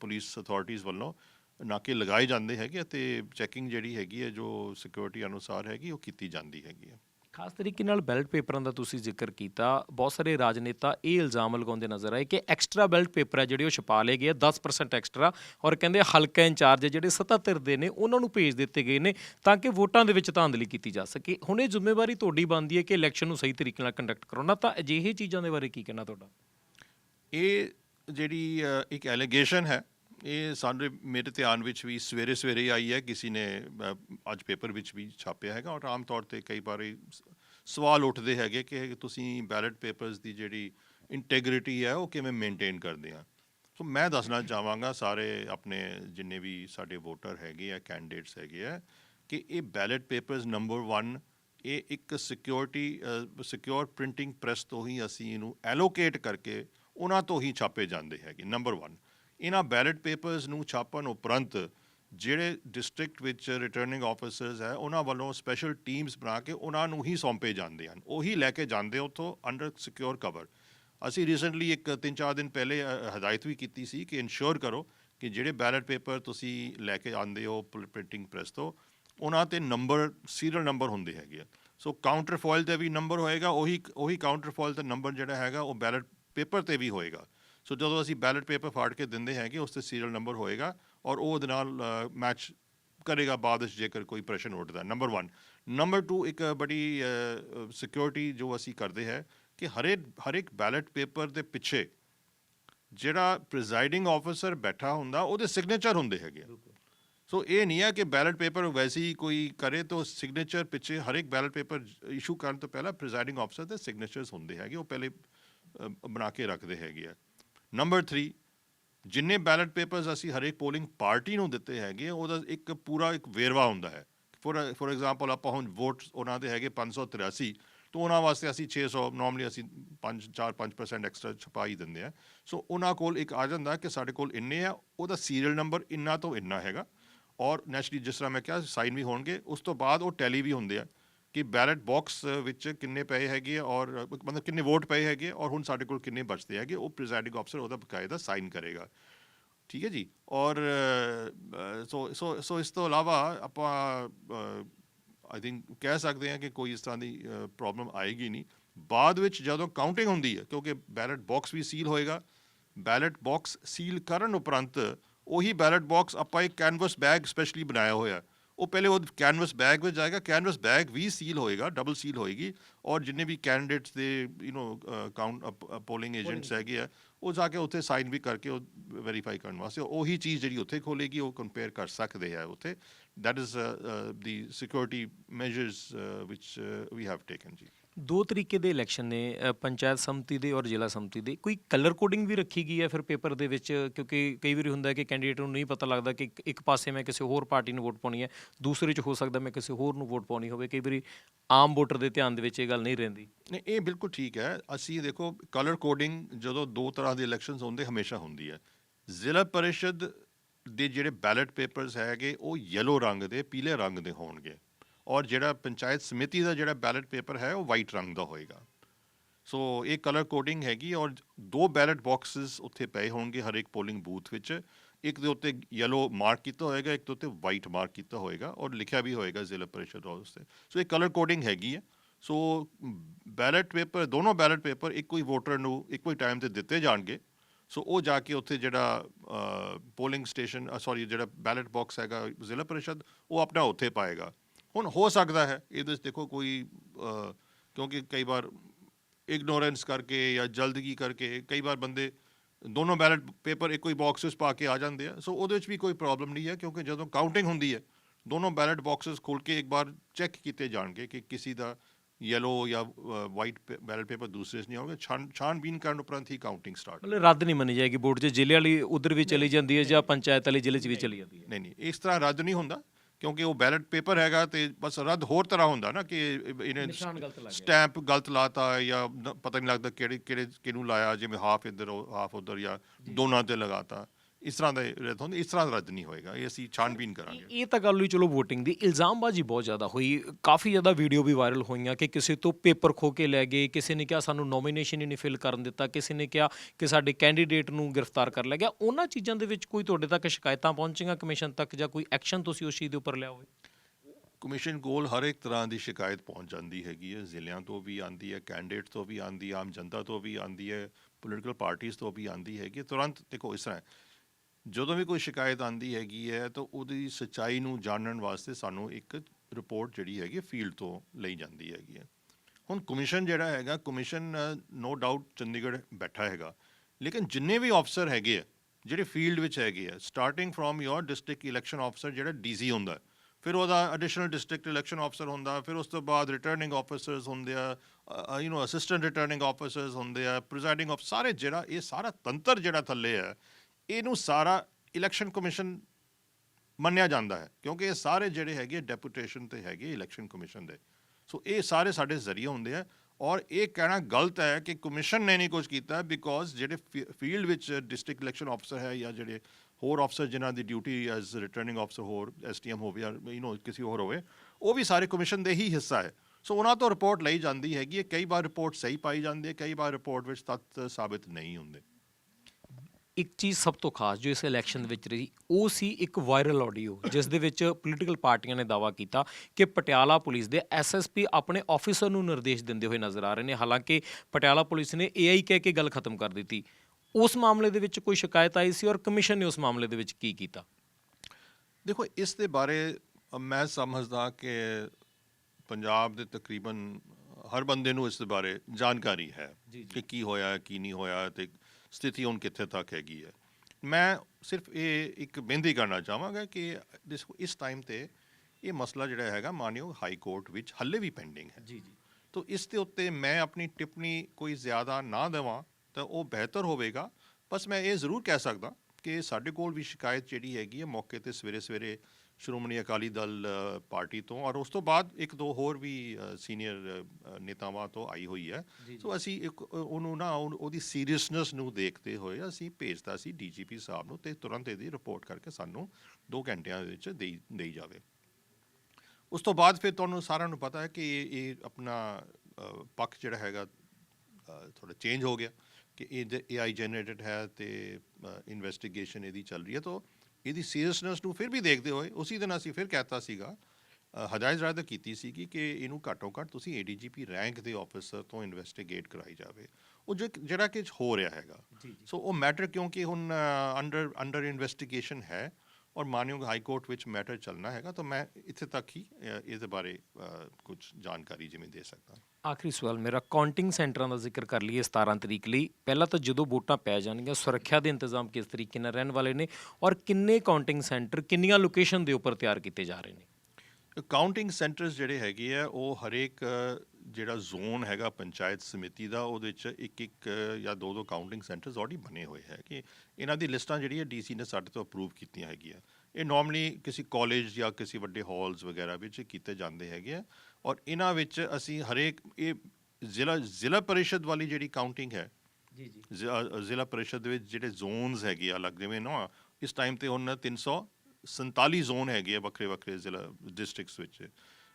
ਪੁਲਿਸ ਅਥਾਰਟੀਜ਼ ਵੱਲੋਂ ਨਾਕੇ ਲਗਾਏ ਜਾਂਦੇ ਹੈਗੇ ਅਤੇ ਚੈਕਿੰਗ ਜਿਹੜੀ ਹੈਗੀ ਹੈ ਜੋ ਸਿਕਿਉਰਿਟੀ ਅਨੁਸਾਰ ਹੈਗੀ ਉਹ ਕੀਤੀ ਜਾਂਦੀ ਹੈਗੀ ਹੈ ਖਾਸ ਤਰੀਕੇ ਨਾਲ ਬੈਲਟ ਪੇਪਰਾਂ ਦਾ ਤੁਸੀਂ ਜ਼ਿਕਰ ਕੀਤਾ ਬਹੁਤ ਸਾਰੇ ਰਾਜਨੇਤਾ ਇਹ ਇਲਜ਼ਾਮ ਲਗਾਉਂਦੇ ਨਜ਼ਰ ਆਏ ਕਿ ਐਕਸਟਰਾ ਬੈਲਟ ਪੇਪਰ ਹੈ ਜਿਹੜੇ ਉਹ ਛਪਾ ਲਏ ਗਏ ਆ, 10% ਐਕਸਟਰਾ ਔਰ ਕਹਿੰਦੇ ਹਲਕਾ ਇੰਚਾਰਜ ਜਿਹੜੇ ਸੱਤਾਧਿਰ ਦੇ ਨੇ ਉਹਨਾਂ ਨੂੰ ਭੇਜ ਦਿੱਤੇ ਗਏ ਨੇ ਤਾਂ ਕਿ ਵੋਟਾਂ ਦੇ ਵਿੱਚ ਧਾਂਦਲੀ ਕੀਤੀ ਜਾ ਸਕੇ। ਹੁਣ ਇਹ ਜ਼ਿੰਮੇਵਾਰੀ ਤੁਹਾਡੀ ਬਣਦੀ ਹੈ ਕਿ ਇਲੈਕਸ਼ਨ ਨੂੰ ਸਹੀ ਤਰੀਕੇ ਨਾਲ ਕੰਡਕਟ ਕਰਾਉਣਾ ਤਾਂ ਅਜਿਹੇ ਚੀਜ਼ਾਂ ਦੇ ਬਾਰੇ ਕੀ ਕਹਿਣਾ ਤੁਹਾਡਾ? ਇਹ ਜਿਹੜੀ ਇੱਕ ਐਲੀਗੇਸ਼ਨ ਹੈ ਇਹ ਸਾਡੇ ਮੇਰੇ ਧਿਆਨ ਵਿੱਚ ਵੀ ਸਵੇਰੇ ਸਵੇਰੇ ਹੀ ਆਈ ਹੈ। ਕਿਸੇ ਨੇ ਅ, ਅੱਜ ਪੇਪਰ ਵਿੱਚ ਵੀ ਛਾਪਿਆ ਹੈਗਾ ਔਰ ਆਮ ਤੌਰ ਤੇ ਕਈ ਵਾਰੀ ਸ- ਸਵਾਲ ਉੱਠਦੇ ਹੈਗੇ ਕਿ ਤੁਸੀਂ ਬੈਲਟ ਪੇਪਰਸ ਦੀ ਜਿਹੜੀ ਇੰਟੈਗ੍ਰਿਟੀ ਹੈ ਉਹ ਕਿਵੇਂ ਮੇਨਟੇਨ ਕਰਦੇ ਆ। ਸੋ ਮੈਂ ਦੱਸਣਾ ਚਾਹਾਂਗਾ ਸਾਰੇ ਆਪਣੇ ਜਿੰਨੇ ਵੀ ਸਾਡੇ ਵੋਟਰ ਹੈਗੇ ਆ ਕੈਂਡੀਡੇਟਸ ਹੈਗੇ ਆ ਕਿ ਇਹ ਬੈਲਟ ਪੇਪਰਸ ਨੰਬਰ 1 ਇਹ ਇੱਕ ਸਿਕਿਉਰਿਟੀ ਸਿਕਿਉਰ ਪ੍ਰਿੰਟਿੰਗ ਪ੍ਰੈਸ ਤੋਂ ਹੀ ਅਸੀਂ ਇਹਨੂੰ ਐਲੋਕੇਟ ਕਰਕੇ ਉਹਨਾਂ ਤੋਂ ਹੀ ਛਾਪੇ ਜਾਂਦੇ ਹੈਗੇ ਨੰਬਰ 1 ਇਹਨਾਂ ਬੈਲਟ ਪੇਪਰਸ ਨੂੰ ਛਾਪਣ ਉਪਰੰਤ ਜਿਹੜੇ ਡਿਸਟ੍ਰਿਕਟ ਵਿੱਚ ਰਿਟਰਨਿੰਗ ਆਫੀਸਰਸ ਹੈ, ਉਹਨਾਂ ਵੱਲੋਂ ਸਪੈਸ਼ਲ ਟੀਮਸ ਬਣਾ ਕੇ ਉਹਨਾਂ ਨੂੰ ਹੀ ਸੌਂਪੇ ਜਾਂਦੇ ਹਨ। ਉਹੀ ਲੈ ਕੇ ਜਾਂਦੇ ਉੱਥੋਂ ਅੰਡਰ ਸਿਕਿਉਰ ਕਵਰ ਅਸੀਂ ਰੀਸੈਂਟਲੀ ਇੱਕ ਤਿੰਨ ਚਾਰ ਦਿਨ ਪਹਿਲੇ ਹਦਾਇਤ ਵੀ ਕੀਤੀ ਸੀ ਕਿ ਇਨਸ਼ੋਰ ਕਰੋ ਕਿ ਜਿਹੜੇ ਬੈਲਟ ਪੇਪਰ ਤੁਸੀਂ ਲੈ ਕੇ ਆਉਂਦੇ ਹੋ ਪ੍ਰਿੰਟਿੰਗ ਪ੍ਰੈਸ ਤੋਂ, ਉਹਨਾਂ ਤੇ ਨੰਬਰ ਸੀਰੀਅਲ ਨੰਬਰ ਹੁੰਦੇ ਹੈਗੇ ਆ। ਸੋ ਕਾਊਂਟਰ ਫੋਇਲ ਤੇ ਵੀ ਨੰਬਰ ਹੋਏਗਾ, ਉਹੀ ਉਹੀ ਕਾਊਂਟਰ ਫੋਇਲ ਤੇ ਨੰਬਰ ਜਿਹੜਾ ਹੈਗਾ, ਉਹ ਬੈਲਟ ਪੇਪਰ ਤੇ ਵੀ ਹੋਏਗਾ। ਸੋ ਜਦੋਂ ਅਸੀਂ ਬੈਲਟ ਪੇਪਰ ਫਾੜ ਕੇ ਦਿੰਦੇ ਹੈਗੇ ਉਸ ਤੇ ਸੀਰੀਅਲ ਨੰਬਰ ਹੋਏਗਾ ਔਰ ਉਹ ਉਹਦੇ ਨਾਲ ਮੈਚ ਕਰੇਗਾ ਬਾਅਦ ਵਿੱਚ ਜੇਕਰ ਕੋਈ ਪ੍ਰਸ਼ਨ ਉੱਠਦਾ। ਨੰਬਰ 1 ਨੰਬਰ 2 ਇੱਕ ਬੜੀ ਸਿਕਿਉਰਿਟੀ ਜੋ ਅਸੀਂ ਕਰਦੇ ਹੈ ਕਿ ਹਰੇਕ ਹਰੇਕ ਬੈਲਟ ਪੇਪਰ ਦੇ ਪਿੱਛੇ ਜਿਹੜਾ ਪ੍ਰੀਜ਼ਾਈਡਿੰਗ ਆਫੀਸਰ ਬੈਠਾ ਹੁੰਦਾ ਉਹਦੇ ਸਿਗਨੇਚਰ ਹੁੰਦੇ ਹੈਗੇ। ਸੋ ਇਹ ਨਹੀਂ ਹੈ ਕਿ ਬੈਲਟ ਪੇਪਰ ਵੈਸੇ ਹੀ ਕੋਈ ਕਰੇ ਤਾਂ ਸਿਗਨੇਚਰ ਪਿੱਛੇ ਹਰ ਇੱਕ ਬੈਲਟ ਪੇਪਰ ਇਸ਼ੂ ਕਰਨ ਤੋਂ ਪਹਿਲਾਂ ਪ੍ਰੀਜ਼ਾਈਡਿੰਗ ਆਫੀਸਰ ਦੇ ਸਿਗਨੇਚਰਸ ਹੁੰਦੇ ਹੈਗੇ ਉਹ ਪਹਿਲੇ ਬਣਾ ਕੇ ਰੱਖਦੇ ਹੈਗੇ ਆ। ਨੰਬਰ 3 ਜਿੰਨੇ ਬੈਲਟ ਪੇਪਰਸ ਅਸੀਂ ਹਰੇਕ ਪੋਲਿੰਗ ਪਾਰਟੀ ਨੂੰ ਦਿੱਤੇ ਹੈਗੇ, ਉਹਦਾ ਇੱਕ ਪੂਰਾ ਇੱਕ ਵੇਰਵਾ ਹੁੰਦਾ ਹੈ। ਫੋਰ ਫੋਰ ਐਗਜ਼ਾਮਪਲ ਆਪਾਂ ਹੁਣ ਵੋਟ ਉਹਨਾਂ ਦੇ ਹੈਗੇ 583 ਤੋਂ ਉਹਨਾਂ ਵਾਸਤੇ ਅਸੀਂ 600 ਨਾਰਮਲੀ ਅਸੀਂ 5 4 5% ਐਕਸਟਰਾ ਛਪਾ ਦਿੰਦੇ ਆ। ਸੋ ਉਹਨਾਂ ਕੋਲ ਇੱਕ ਆ ਜਾਂਦਾ ਕਿ ਸਾਡੇ ਕੋਲ ਇੰਨੇ ਆ, ਉਹਦਾ ਸੀਰੀਅਲ ਨੰਬਰ ਇੰਨਾ ਤੋਂ ਇੰਨਾ ਹੈਗਾ। ਔਰ ਨੈਚੁਰਲੀ ਜਿਸ ਤਰ੍ਹਾਂ ਮੈਂ ਕਿਹਾ ਸਾਈਨ ਵੀ ਹੋਣਗੇ, ਉਸ ਤੋਂ ਬਾਅਦ ਉਹ ਟੈਲੀ ਵੀ ਹੁੰਦੇ ਆ। ਕਿ ਬੈਲਟ ਬਾਕਸ ਵਿੱਚ ਕਿੰਨੇ ਪਏ ਹੈਗੇ ਔਰ, ਮਤਲਬ ਕਿੰਨੇ ਵੋਟ ਪਏ ਹੈਗੇ ਔਰ ਹੁਣ ਸਾਡੇ ਕੋਲ ਕਿੰਨੇ ਬਚਦੇ ਹੈਗੇ, ਉਹ ਪ੍ਰੀਜ਼ਾਈਡਿੰਗ ਅਫਸਰ ਉਹਦਾ ਬਕਾਇਦਾ ਸਾਈਨ ਕਰੇਗਾ। ਠੀਕ ਹੈ ਜੀ? ਔਰ ਸੋ ਸੋ ਸੋ ਇਸ ਤੋਂ ਇਲਾਵਾ ਆਪਾਂ ਆਈ ਥਿੰਕ ਕਹਿ ਸਕਦੇ ਹਾਂ ਕਿ ਕੋਈ ਇਸ ਤਰ੍ਹਾਂ ਦੀ ਪ੍ਰੋਬਲਮ ਆਏਗੀ ਨਹੀਂ। ਬਾਅਦ ਵਿੱਚ ਜਦੋਂ ਕਾਊਂਟਿੰਗ ਹੁੰਦੀ ਹੈ, ਕਿਉਂਕਿ ਬੈਲਟ ਬਾਕਸ ਵੀ ਸੀਲ ਹੋਏਗਾ ਬੈਲਟ ਬਾਕਸ ਸੀਲ ਕਰਨ ਉਪਰੰਤ ਉਹੀ ਬੈਲਟ ਬਾਕਸ ਆਪਾਂ ਇੱਕ ਕੈਨਵਸ ਬੈਗ ਸਪੈਸ਼ਲੀ ਬਣਾਇਆ ਹੋਇਆ। ਉਹ ਪਹਿਲੇ ਉਹ ਕੈਨਵਸ ਬੈਗ ਵਿੱਚ ਜਾਏਗਾ ਕੈਨਵਸ ਬੈਗ ਵੀ ਸੀਲ ਹੋਏਗਾ ਡਬਲ ਸੀਲ ਹੋਏਗੀ ਔਰ ਜਿੰਨੇ ਵੀ ਕੈਂਡੀਡੇਟਸ ਦੇ you know count polling agents ਹੈਗੇ ਆ ਉਹ ਜਾ ਕੇ ਉੱਥੇ ਸਾਈਨ ਵੀ ਕਰਕੇ ਉਹ ਵੈਰੀਫਾਈ ਕਰਨ ਵਾਸਤੇ ਉਹੀ ਚੀਜ਼ ਜਿਹੜੀ ਉੱਥੇ ਖੋਲੇਗੀ ਉਹ ਕੰਪੇਅਰ ਕਰ ਸਕਦੇ ਆ ਉੱਥੇ। That is the security measures uh, which uh, we have taken ਜੀ। ਦੋ ਤਰੀਕੇ ਦੇ ਇਲੈਕਸ਼ਨ ਨੇ ਅ, ਪੰਚਾਇਤ ਸਮਿਤੀ ਦੇ ਔਰ ਜ਼ਿਲ੍ਹਾ ਸਮਿਤੀ ਦੇ। ਕੋਈ ਕਲਰ ਕੋਡਿੰਗ ਵੀ ਰੱਖੀ ਗਈ ਹੈ ਫਿਰ ਪੇਪਰ ਦੇ ਵਿੱਚ? ਕਿਉਂਕਿ ਕਈ ਵਾਰੀ ਹੁੰਦਾ ਹੈ ਕਿ ਕੈਂਡੀਡੇਟ ਨੂੰ ਨਹੀਂ ਪਤਾ ਲੱਗਦਾ ਕਿ ਇੱਕ- ਇੱਕ ਪਾਸੇ ਮੈਂ ਕਿਸੇ ਹੋਰ ਪਾਰਟੀ ਨੂੰ ਵੋਟ ਪਾਉਣੀ ਹੈ ਦੂਸਰੇ 'ਚ ਹੋ ਸਕਦਾ ਮੈਂ ਕਿਸੇ ਹੋਰ ਨੂੰ ਵੋਟ ਪਾਉਣੀ ਹੋਵੇ। ਕਈ ਵਾਰੀ ਆਮ ਵੋਟਰ ਦੇ ਧਿਆਨ ਦੇ ਵਿੱਚ ਇਹ ਗੱਲ ਨਹੀਂ ਰਹਿੰਦੀ। ਨਹੀਂ ਇਹ ਬਿਲਕੁਲ ਠੀਕ ਹੈ। ਅਸੀਂ ਦੇਖੋ ਕਲਰ ਕੋਡਿੰਗ ਜਦੋਂ ਦੋ ਤਰ੍ਹਾਂ ਦੇ ਇਲੈਕਸ਼ਨਸ ਹੁੰਦੇ ਹਮੇਸ਼ਾ ਹੁੰਦੀ ਹੈ। ਜ਼ਿਲ੍ਹਾ ਪਰਿਸ਼ਦ ਦੇ ਜਿਹੜੇ ਬੈਲਟ ਪੇਪਰਸ ਹੈਗੇ ਉਹ ਯੈਲੋ ਰੰਗ ਦੇ ਪੀਲੇ ਰੰਗ ਦੇ ਹੋਣਗੇ। ਔਰ ਜਿਹੜਾ ਪੰਚਾਇਤ ਸਮਿਤੀ ਦਾ ਜਿਹੜਾ ਬੈਲਟ ਪੇਪਰ ਹੈ, ਉਹ ਵਾਈਟ ਰੰਗ ਦਾ ਹੋਏਗਾ। ਸੋ ਇਹ ਕਲਰ ਕੋਡਿੰਗ ਹੈਗੀ ਔਰ ਦੋ ਬੈਲਟ ਬਾਕਸਸ ਉੱਥੇ ਪਏ ਹੋਣਗੇ ਹਰ ਇੱਕ ਪੋਲਿੰਗ ਬੂਥ ਵਿੱਚ। ਇੱਕ ਦੇ ਉੱਤੇ ਯੈਲੋ ਮਾਰਕ ਕੀਤਾ ਹੋਏਗਾ, ਇੱਕ ਦੇ ਉੱਤੇ ਵਾਈਟ ਮਾਰਕ ਕੀਤਾ ਹੋਏਗਾ ਔਰ ਲਿਖਿਆ ਵੀ ਹੋਏਗਾ ਜ਼ਿਲ੍ਹਾ ਪਰਿਸ਼ਦ ਹਾਊਸ ਤੇ। ਸੋ ਇਹ ਕਲਰ ਕੋਡਿੰਗ ਹੈਗੀ ਹੈ। ਸੋ ਬੈਲਟ ਪੇਪਰ ਦੋਨੋਂ ਬੈਲਟ ਪੇਪਰ ਇੱਕੋ ਹੀ ਵੋਟਰ ਨੂੰ ਇੱਕੋ ਹੀ ਟਾਈਮ ਤੇ ਦਿੱਤੇ ਜਾਣਗੇ। ਸੋ ਉਹ ਜਾ ਕੇ ਉੱਥੇ ਜਿਹੜਾ ਪੋਲਿੰਗ ਸਟੇਸ਼ਨ ਸੌਰੀ ਜਿਹੜਾ ਬੈਲਟ ਬਾਕਸ ਹੈਗਾ ਜ਼ਿਲ੍ਹਾ ਪਰਿਸ਼ਦ, ਉਹ ਆਪਣਾ ਉੱਥੇ ਪਾਏਗਾ। ਹੁਣ ਹੋ ਸਕਦਾ ਹੈ ਇਹਦੇ ਵਿੱਚ ਦੇਖੋ ਕੋਈ ਕਿਉਂਕਿ ਕਈ ਵਾਰ ਇਗਨੋਰੈਂਸ ਕਰਕੇ ਜਾਂ ਜਲਦਗੀ ਕਰਕੇ ਕਈ ਵਾਰ ਬੰਦੇ ਦੋਨੋਂ ਬੈਲਟ ਪੇਪਰ ਇੱਕੋ ਹੀ ਬਾਕਸਸ ਪਾ ਕੇ ਆ ਜਾਂਦੇ ਆ। ਸੋ ਉਹਦੇ ਵਿੱਚ ਵੀ ਕੋਈ ਪ੍ਰੋਬਲਮ ਨਹੀਂ ਹੈ ਕਿਉਂਕਿ ਜਦੋਂ ਕਾਊਂਟਿੰਗ ਹੁੰਦੀ ਹੈ ਦੋਨੋਂ ਬੈਲਟ ਬਾਕਸਸ ਖੋਲ ਕੇ ਇੱਕ ਵਾਰ ਚੈੱਕ ਕੀਤੇ ਜਾਣਗੇ ਕਿ ਕਿਸੇ ਦਾ ਯੈਲੋ ਜਾਂ ਵਾਈਟ ਬੈਲਟ ਪੇਪਰ ਦੂਸਰੇ 'ਚ ਨਹੀਂ ਛਾਣ ਛਾਣਬੀਨ ਕਰਨ ਉਪਰੰਤ ਹੀ ਕਾਊਂਟਿੰਗ ਸਟਾਰਟ ਮਤਲਬ ਰੱਦ ਨਹੀਂ ਮੰਨੀ ਜਾਏਗੀ ਵੋਟ ਜੇ ਜ਼ਿਲ੍ਹੇ ਵਾਲੀ ਉਧਰ ਵੀ ਚਲੀ ਜਾਂਦੀ ਹੈ ਜਾਂ ਪੰਚਾਇਤ ਵਾਲੀ ਜ਼ਿਲ੍ਹੇ 'ਚ ਵੀ ਚਲੀ ਜਾਂਦੀ ਹੈ? ਨਹੀਂ ਨਹੀਂ। ਇਸ ਤਰ੍ਹਾਂ ਰੱਦ ਨਹੀਂ ਹੁੰਦਾ। ਕਿਉਂਕਿ ਉਹ ਬੈਲਟ ਪੇਪਰ ਹੈਗਾ ਤੇ ਬਸ ਰੱਦ ਹੋਰ ਤਰ੍ਹਾਂ ਹੁੰਦਾ ਨਾ ਕਿ ਇਹਨੇ ਨਿਸ਼ਾਨ ਗਲਤ ਲੱਗ ਗਿਆ। ਸਟੈਂਪ ਗਲਤ ਲਾਤਾ ਜਾਂ ਪਤਾ ਨਹੀਂ ਲੱਗਦਾ ਕਿਹੜੇ ਕਿਹੜੇ ਕਿਹਨੂੰ ਲਾਇਆ ਜਿਵੇਂ ਹਾਫ ਇੱਧਰ ਹਾਫ ਉੱਧਰ ਜਾਂ ਦੋਨਾਂ ਤੇ ਲਗਾਤਾ ਇਸ ਤਰ੍ਹਾਂ ਦਾ ਰੱਦ ਹੁੰਦਾ ਇਸ ਤਰ੍ਹਾਂ ਦਾ ਰੱਦ ਨਹੀਂ ਹੋਏਗਾ ਇਹ ਅਸੀਂ ਛਾਣਬੀਨ ਕਰਾਂਗੇ। ਇਹ ਤਾਂ ਗੱਲ ਹੋਈ ਚਲੋ VOTING ਦੀ ਇਲਜ਼ਾਮਬਾਜ਼ੀ ਬਹੁਤ ਜ਼ਿਆਦਾ ਹੋਈ ਕਾਫੀ ਜ਼ਿਆਦਾ ਵੀਡੀਓ ਵੀ ਵਾਇਰਲ ਹੋਈਆਂ ਕਿ ਕਿਸੇ ਤੋਂ ਪੇਪਰ ਖੋ ਕੇ ਲੈ ਗਏ ਕਿਸੇ ਨੇ ਕਿਹਾ ਸਾਨੂੰ ਨੋਮੀਨੇਸ਼ਨ ਹੀ ਨਹੀਂ ਫਿਲ ਕਰਨ ਦਿੱਤਾ ਕਿਸੇ ਨੇ ਕਿਹਾ ਕਿ ਸਾਡੇ ਕੈਂਡੀਡੇਟ ਨੂੰ ਗ੍ਰਿਫਤਾਰ ਕਰ ਲਿਆ ਗਿਆ। ਉਹਨਾਂ ਚੀਜ਼ਾਂ ਦੇ ਵਿੱਚ ਕੋਈ ਤੁਹਾਡੇ ਤੱਕ ਸ਼ਿਕਾਇਤਾਂ ਪਹੁੰਚੀਆਂ ਕਮਿਸ਼ਨ ਤੱਕ ਜਾਂ ਕੋਈ ਐਕਸ਼ਨ ਤੁਸੀਂ ਉਸ ਚੀਜ਼ ਦੇ ਉੱਪਰ ਲਿਆ ਹੋਵੇ? ਕਮਿਸ਼ਨ ਕੋਲ ਹਰ ਇੱਕ ਤਰ੍ਹਾਂ ਦੀ ਸ਼ਿਕਾਇਤ ਪਹੁੰਚ ਜਾਂਦੀ ਹੈਗੀ ਹੈ ਜ਼ਿਲ੍ਹਿਆਂ ਤੋਂ ਵੀ ਆਂਦੀ ਹੈ ਕੈਂਡੀਡੇਟ ਤੋਂ ਵੀ ਆਂਦੀ ਆਮ ਜਨਤਾ ਤੋਂ ਵੀ ਆਂਦੀ ਹੈ ਪੋਲੀਟੀਕਲ ਪਾਰਟੀਆਂ ਤੋਂ ਵੀ ਆਂਦੀ ਹੈਗੀ। ਤੁਰੰਤ ਦੇਖੋ ਇਸ ਤਰ੍ਹਾਂ ਜਦੋਂ ਵੀ ਕੋਈ ਸ਼ਿਕਾਇਤ ਆਂਦੀ ਹੈਗੀ ਹੈ, ਤਾਂ ਉਹਦੀ ਸੱਚਾਈ ਨੂੰ ਜਾਣਨ ਵਾਸਤੇ ਸਾਨੂੰ ਇੱਕ ਰਿਪੋਰਟ ਜਿਹੜੀ ਹੈਗੀ ਫੀਲਡ ਤੋਂ ਲਈ ਜਾਂਦੀ ਹੈਗੀ ਹੈ। ਹੁਣ ਕਮਿਸ਼ਨ ਜਿਹੜਾ ਹੈਗਾ, ਕਮਿਸ਼ਨ ਨੋ ਡਾਊਟ ਚੰਡੀਗੜ੍ਹ ਬੈਠਾ ਹੈਗਾ। ਲੇਕਿਨ ਜਿੰਨੇ ਵੀ ਅਫਸਰ ਹੈਗੇ ਆ, ਜਿਹੜੇ ਫੀਲਡ ਵਿੱਚ ਹੈਗੇ ਆ starting from your district election officer ਜਿਹੜਾ ਡੀਸੀ ਹੁੰਦਾ, ਫਿਰ ਉਹਦਾ ਐਡੀਸ਼ਨਲ ਡਿਸਟ੍ਰਿਕਟ ਇਲੈਕਸ਼ਨ ਅਫਸਰ ਹੁੰਦਾ, ਫਿਰ ਉਸ ਤੋਂ ਬਾਅਦ ਰਿਟਰਨਿੰਗ ਆਫੀਸਰਸ ਹੁੰਦੇ ਆ you know assistant returning officers ਹੁੰਦੇ ਆ ਪ੍ਰੀਜ਼ਾਈਡਿੰਗ ਆਫ ਸਾਰੇ ਜਿਹੜਾ, ਇਹ ਸਾਰਾ ਤੰਤਰ ਜਿਹੜਾ ਥੱਲੇ ਹੈ ਇਹਨੂੰ ਸਾਰਾ ਇਲੈਕਸ਼ਨ ਕਮਿਸ਼ਨ ਮੰਨਿਆ ਜਾਂਦਾ ਹੈ, ਕਿਉਂਕਿ ਇਹ ਸਾਰੇ ਜਿਹੜੇ ਹੈਗੇ ਡੈਪੂਟੇਸ਼ਨ ਤੇ ਹੈਗੇ ਇਲੈਕਸ਼ਨ ਕਮਿਸ਼ਨ ਦੇ। ਸੋ ਇਹ ਸਾਰੇ ਸਾਡੇ ਜ਼ਰੀਏ ਹੁੰਦੇ ਆ ਔਰ ਇਹ ਕਹਿਣਾ ਗਲਤ ਹੈ ਕਿ ਕਮਿਸ਼ਨ ਨੇ ਨਹੀਂ ਕੁਝ ਕੀਤਾ ਬਿਕੋਜ਼ ਜਿਹੜੇ ਫੀਲਡ ਵਿੱਚ ਡਿਸਟ੍ਰਿਕਟ ਇਲੈਕਸ਼ਨ ਆਫਸਰ ਹੈ ਜਾਂ ਜਿਹੜੇ ਹੋਰ ਆਫਸਰ ਜਿਨ੍ਹਾਂ ਦੀ ਡਿਊਟੀ ਐਜ਼ ਰਿਟਰਨਿੰਗ ਆਫਸਰ ਹੋਰ ਐਸਟੀਐਮ ਹੋਵੇ ਜਾਂ ਯੂ نو ਕਿਸੇ ਹੋਰ ਹੋਵੇ, ਉਹ ਵੀ ਸਾਰੇ ਕਮਿਸ਼ਨ ਦੇ ਹੀ ਹਿੱਸਾ ਹੈ। ਸੋ ਉਹਨਾਂ ਤੋਂ ਰਿਪੋਰਟ ਲਈ ਜਾਂਦੀ ਹੈਗੀ ਹੈ। ਕਈ ਵਾਰ ਰਿਪੋਰਟ ਸਹੀ ਪਾਈ ਜਾਂਦੀ ਹੈ, ਕਈ ਵਾਰ ਰਿਪੋਰਟ ਵਿੱਚ ਤੱਤ ਸਾਬਿਤ ਨਹੀਂ ਹੁੰਦੇ। ਇੱਕ ਚੀਜ਼ ਸਭ ਤੋਂ ਖਾਸ ਜੋ ਇਸ ਇਲੈਕਸ਼ਨ ਦੇ ਵਿੱਚ ਰਹੀ ਉਹ ਸੀ ਇੱਕ ਵਾਇਰਲ ਆਡੀਓ ਜਿਸ ਦੇ ਵਿੱਚ ਪੋਲੀਟੀਕਲ ਪਾਰਟੀਆਂ ਨੇ ਦਾਵਾ ਕੀਤਾ ਕਿ ਪਟਿਆਲਾ ਪੁਲਿਸ ਦੇ ਐਸਐਸਪੀ ਆਪਣੇ ਆਫੀਸਰ ਨੂੰ ਨਿਰਦੇਸ਼ ਦਿੰਦੇ ਹੋਏ ਨਜ਼ਰ ਆ ਰਹੇ ਨੇ। ਹਾਲਾਂਕਿ ਪਟਿਆਲਾ ਪੁਲਿਸ ਨੇ ਏਆਈ ਕਹਿ ਕੇ ਗੱਲ ਖਤਮ ਕਰ ਦਿੱਤੀ। ਉਸ ਮਾਮਲੇ ਦੇ ਵਿੱਚ ਕੋਈ ਸ਼ਿਕਾਇਤ ਆਈ ਸੀ ਔਰ ਕਮਿਸ਼ਨ ਨੇ ਉਸ ਮਾਮਲੇ ਦੇ ਵਿੱਚ ਕੀ ਕੀਤਾ? ਦੇਖੋ ਇਸ ਦੇ ਬਾਰੇ ਮੈਂ ਸਮਝਦਾ ਕਿ ਪੰਜਾਬ ਦੇ ਤਕਰੀਬਨ ਹਰ ਬੰਦੇ ਨੂੰ ਇਸ ਦੇ ਬਾਰੇ ਜਾਣਕਾਰੀ ਹੈ। ਕਿ ਕੀ ਹੋਇਆ ਕੀ ਨਹੀਂ ਹੋਇਆ ਤੇ ਸਥਿਤੀ ਹੁਣ ਕਿੱਥੇ ਤੱਕ ਹੈਗੀ ਹੈ। ਮੈਂ ਸਿਰਫ ਇਹ ਇੱਕ ਬੇਨਤੀ ਕਰਨਾ ਚਾਹਾਂਗਾ ਕਿ ਦੇਖੋ ਇਸ ਟਾਈਮ ਤੇ ਇਹ ਮਸਲਾ ਜਿਹੜਾ ਹੈਗਾ ਮਾਨਯੋਗ ਹਾਈ ਕੋਰਟ ਵਿੱਚ ਹੱਲੇ ਵੀ ਪੈਂਡਿੰਗ ਹੈ। ਜੀ ਜੀ। ਤੋ ਇਸ ਦੇ ਉੱਤੇ ਮੈਂ ਆਪਣੀ ਟਿੱਪਣੀ ਕੋਈ ਜ਼ਿਆਦਾ ਨਾ ਦੇਵਾਂ ਤਾਂ ਉਹ ਬਿਹਤਰ ਹੋਵੇਗਾ। ਬਸ ਮੈਂ ਇਹ ਜ਼ਰੂਰ ਕਹਿ ਸਕਦਾ ਕਿ ਸਾਡੇ ਕੋਲ ਵੀ ਸ਼ਿਕਾਇਤ ਜਿਹੜੀ ਹੈਗੀ ਹੈ ਮੌਕੇ ਤੇ ਸਵੇਰੇ ਸਵੇਰੇ ਸ਼੍ਰੋਮਣੀ ਅਕਾਲੀ ਦਲ ਪਾਰਟੀ ਤੋਂ ਔਰ ਉਸ ਤੋਂ ਬਾਅਦ ਇੱਕ ਦੋ ਹੋਰ ਵੀ ਸੀਨੀਅਰ ਨੇਤਾਵਾਂ ਤੋਂ ਆਈ ਹੋਈ ਹੈ। ਸੋ ਅਸੀਂ ਇੱਕ ਉਹਨੂੰ ਨਾ ਉਹਦੀ ਸੀਰੀਅਸਨੈਸ ਨੂੰ ਦੇਖਦੇ ਹੋਏ ਅਸੀਂ ਭੇਜਤਾ ਸੀ ਡੀਜੀਪੀ ਸਾਹਿਬ ਨੂੰ ਤੇ ਤੁਰੰਤ ਇਹਦੀ ਰਿਪੋਰਟ ਕਰਕੇ ਸਾਨੂੰ 2 ਘੰਟਿਆਂ ਦੇ ਵਿੱਚ ਦੇਈ ਦੇਈ ਜਾਵੇ। ਉਸ ਤੋਂ ਬਾਅਦ ਫਿਰ ਤੁਹਾਨੂੰ ਸਾਰਿਆਂ ਨੂੰ ਪਤਾ ਹੈ ਕਿ ਇਹ ਆਪਣਾ ਪੱਖ ਜਿਹੜਾ ਹੈਗਾ ਥੋੜਾ ਚੇਂਜ ਹੋ ਗਿਆ ਕਿ ਇਹ ਏਆਈ ਜਨਰੇਟਡ ਹੈ ਤੇ ਇਨਵੈਸਟੀਗੇਸ਼ਨ ਇਹਦੀ ਚੱਲ ਰਹੀ ਹੈ। ਤਾਂ ਇਹਦੀ ਸੀਰੀਅਸਨੈਸ ਨੂੰ ਫਿਰ ਵੀ ਦੇਖਦੇ ਹੋਏ ਉਸੇ ਦਿਨ ਅਸੀਂ ਫਿਰ ਕਹਿਤਾ ਸੀਗਾ ਹਦਾਇਤ ਰਾਇ ਤਾਂ ਕੀਤੀ ਸੀ ਕਿ ਇਹਨੂੰ ਘੱਟੋ ਘੱਟ ਤੁਸੀਂ ਏਡੀਜੀਪੀ ਰੈਂਕ ਦੇ ਆਫੀਸਰ ਤੋਂ ਇਨਵੈਸਟੀਗੇਟ ਕਰਾਈ ਜਾਵੇ। ਉਹ ਜੋ ਜਿਹੜਾ ਕਿ ਹੋ ਰਿਹਾ ਹੈਗਾ। ਸੋ ਉਹ ਮੈਟਰ ਕਿਉਂਕਿ ਹੁਣ ਅੰਡਰ ਅੰਡਰ ਇਨਵੈਸਟੀਗੇਸ਼ਨ ਹੈ ਔਰ ਮਾਨਯੋਗ ਹਾਈ ਕੋਰਟ ਵਿੱਚ ਮੈਟਰ ਚੱਲਣਾ ਹੈਗਾ ਤਾਂ ਮੈਂ ਇੱਥੇ ਤੱਕ ਹੀ ਇਹਦੇ ਬਾਰੇ ਕੁਝ ਜਾਣਕਾਰੀ ਜਿਵੇਂ ਦੇ ਸਕਦਾ। ਆਖਰੀ ਸਵਾਲ, ਮੇਰਾ ਕਾਊਂਟਿੰਗ ਸੈਂਟਰਾਂ ਦਾ ਜ਼ਿਕਰ ਕਰ ਲਈਏ 17 ਤਰੀਕ ਲਈ। ਪਹਿਲਾਂ ਤਾਂ ਜਦੋਂ ਵੋਟਾਂ ਪੈ ਜਾਣਗੀਆਂ, ਸੁਰੱਖਿਆ ਦੇ ਇੰਤਜ਼ਾਮ ਕਿਸ ਤਰੀਕੇ ਨਾਲ ਰਹਿਣ ਵਾਲੇ ਨੇ ਔਰ ਕਿੰਨੇ ਕਾਊਂਟਿੰਗ ਸੈਂਟਰ ਕਿੰਨੀਆਂ ਲੋਕੇਸ਼ਨ ਦੇ ਉੱਪਰ ਤਿਆਰ ਕੀਤੇ ਜਾ ਰਹੇ ਨੇ? ਕਾਊਂਟਿੰਗ ਸੈਂਟਰਸ ਜਿਹੜੇ ਹੈਗੇ ਆ, ਉਹ ਹਰੇਕ, ਜਿਹੜਾ ਜ਼ੋਨ ਹੈਗਾ ਪੰਚਾਇਤ ਸਮਿਤੀ ਦਾ, ਉਹਦੇ ਵਿੱਚ ਇੱਕ ਇੱਕ ਜਾਂ ਦੋ ਦੋ ਕਾਊਂਟਿੰਗ ਸੈਂਟਰਸ ਆਲਰੇਡੀ ਬਣੇ ਹੋਏ ਹੈ ਕਿ ਇਹਨਾਂ ਦੀ ਲਿਸਟਾਂ ਜਿਹੜੀ ਹੈ ਡੀਸੀ ਨੇ ਸਾਡੇ ਤੋਂ ਅਪਰੂਵ ਕੀਤੀਆਂ ਹੈਗੀਆਂ। ਇਹ ਨਾਰਮਲੀ ਕਿਸੇ ਕਾਲਜ ਜਾਂ ਕਿਸੇ ਵੱਡੇ ਹਾਲਸ ਵਗੈਰਾ ਵਿੱਚ ਕੀਤੇ ਜਾਂਦੇ ਹੈਗੇ ਆ ਔਰ ਇਹਨਾਂ ਵਿੱਚ ਅਸੀਂ ਹਰੇਕ ਇਹ ਜ਼ਿਲ੍ਹਾ ਜ਼ਿਲ੍ਹਾ ਪਰਿਸ਼ਦ ਵਾਲੀ ਜਿਹੜੀ ਕਾਊਂਟਿੰਗ ਹੈ ਜੀ ਜੀ। ਜ਼ਿਲ੍ਹਾ ਪਰਿਸ਼ਦ ਦੇ ਵਿੱਚ ਜਿਹੜੇ ਜ਼ੋਨਸ ਹੈਗੇ ਆ ਅਲੱਗ ਜਿਵੇਂ ਨਾ ਇਸ ਟਾਈਮ ਤੇ ਹੁਣ 347 ਜ਼ੋਨ ਹੈਗੇ ਆ ਵੱਖਰੇ ਵੱਖਰੇ ਜ਼ਿਲ੍ਹਾ ਡਿਸਟ੍ਰਿਕਟਸ ਵਿੱਚ।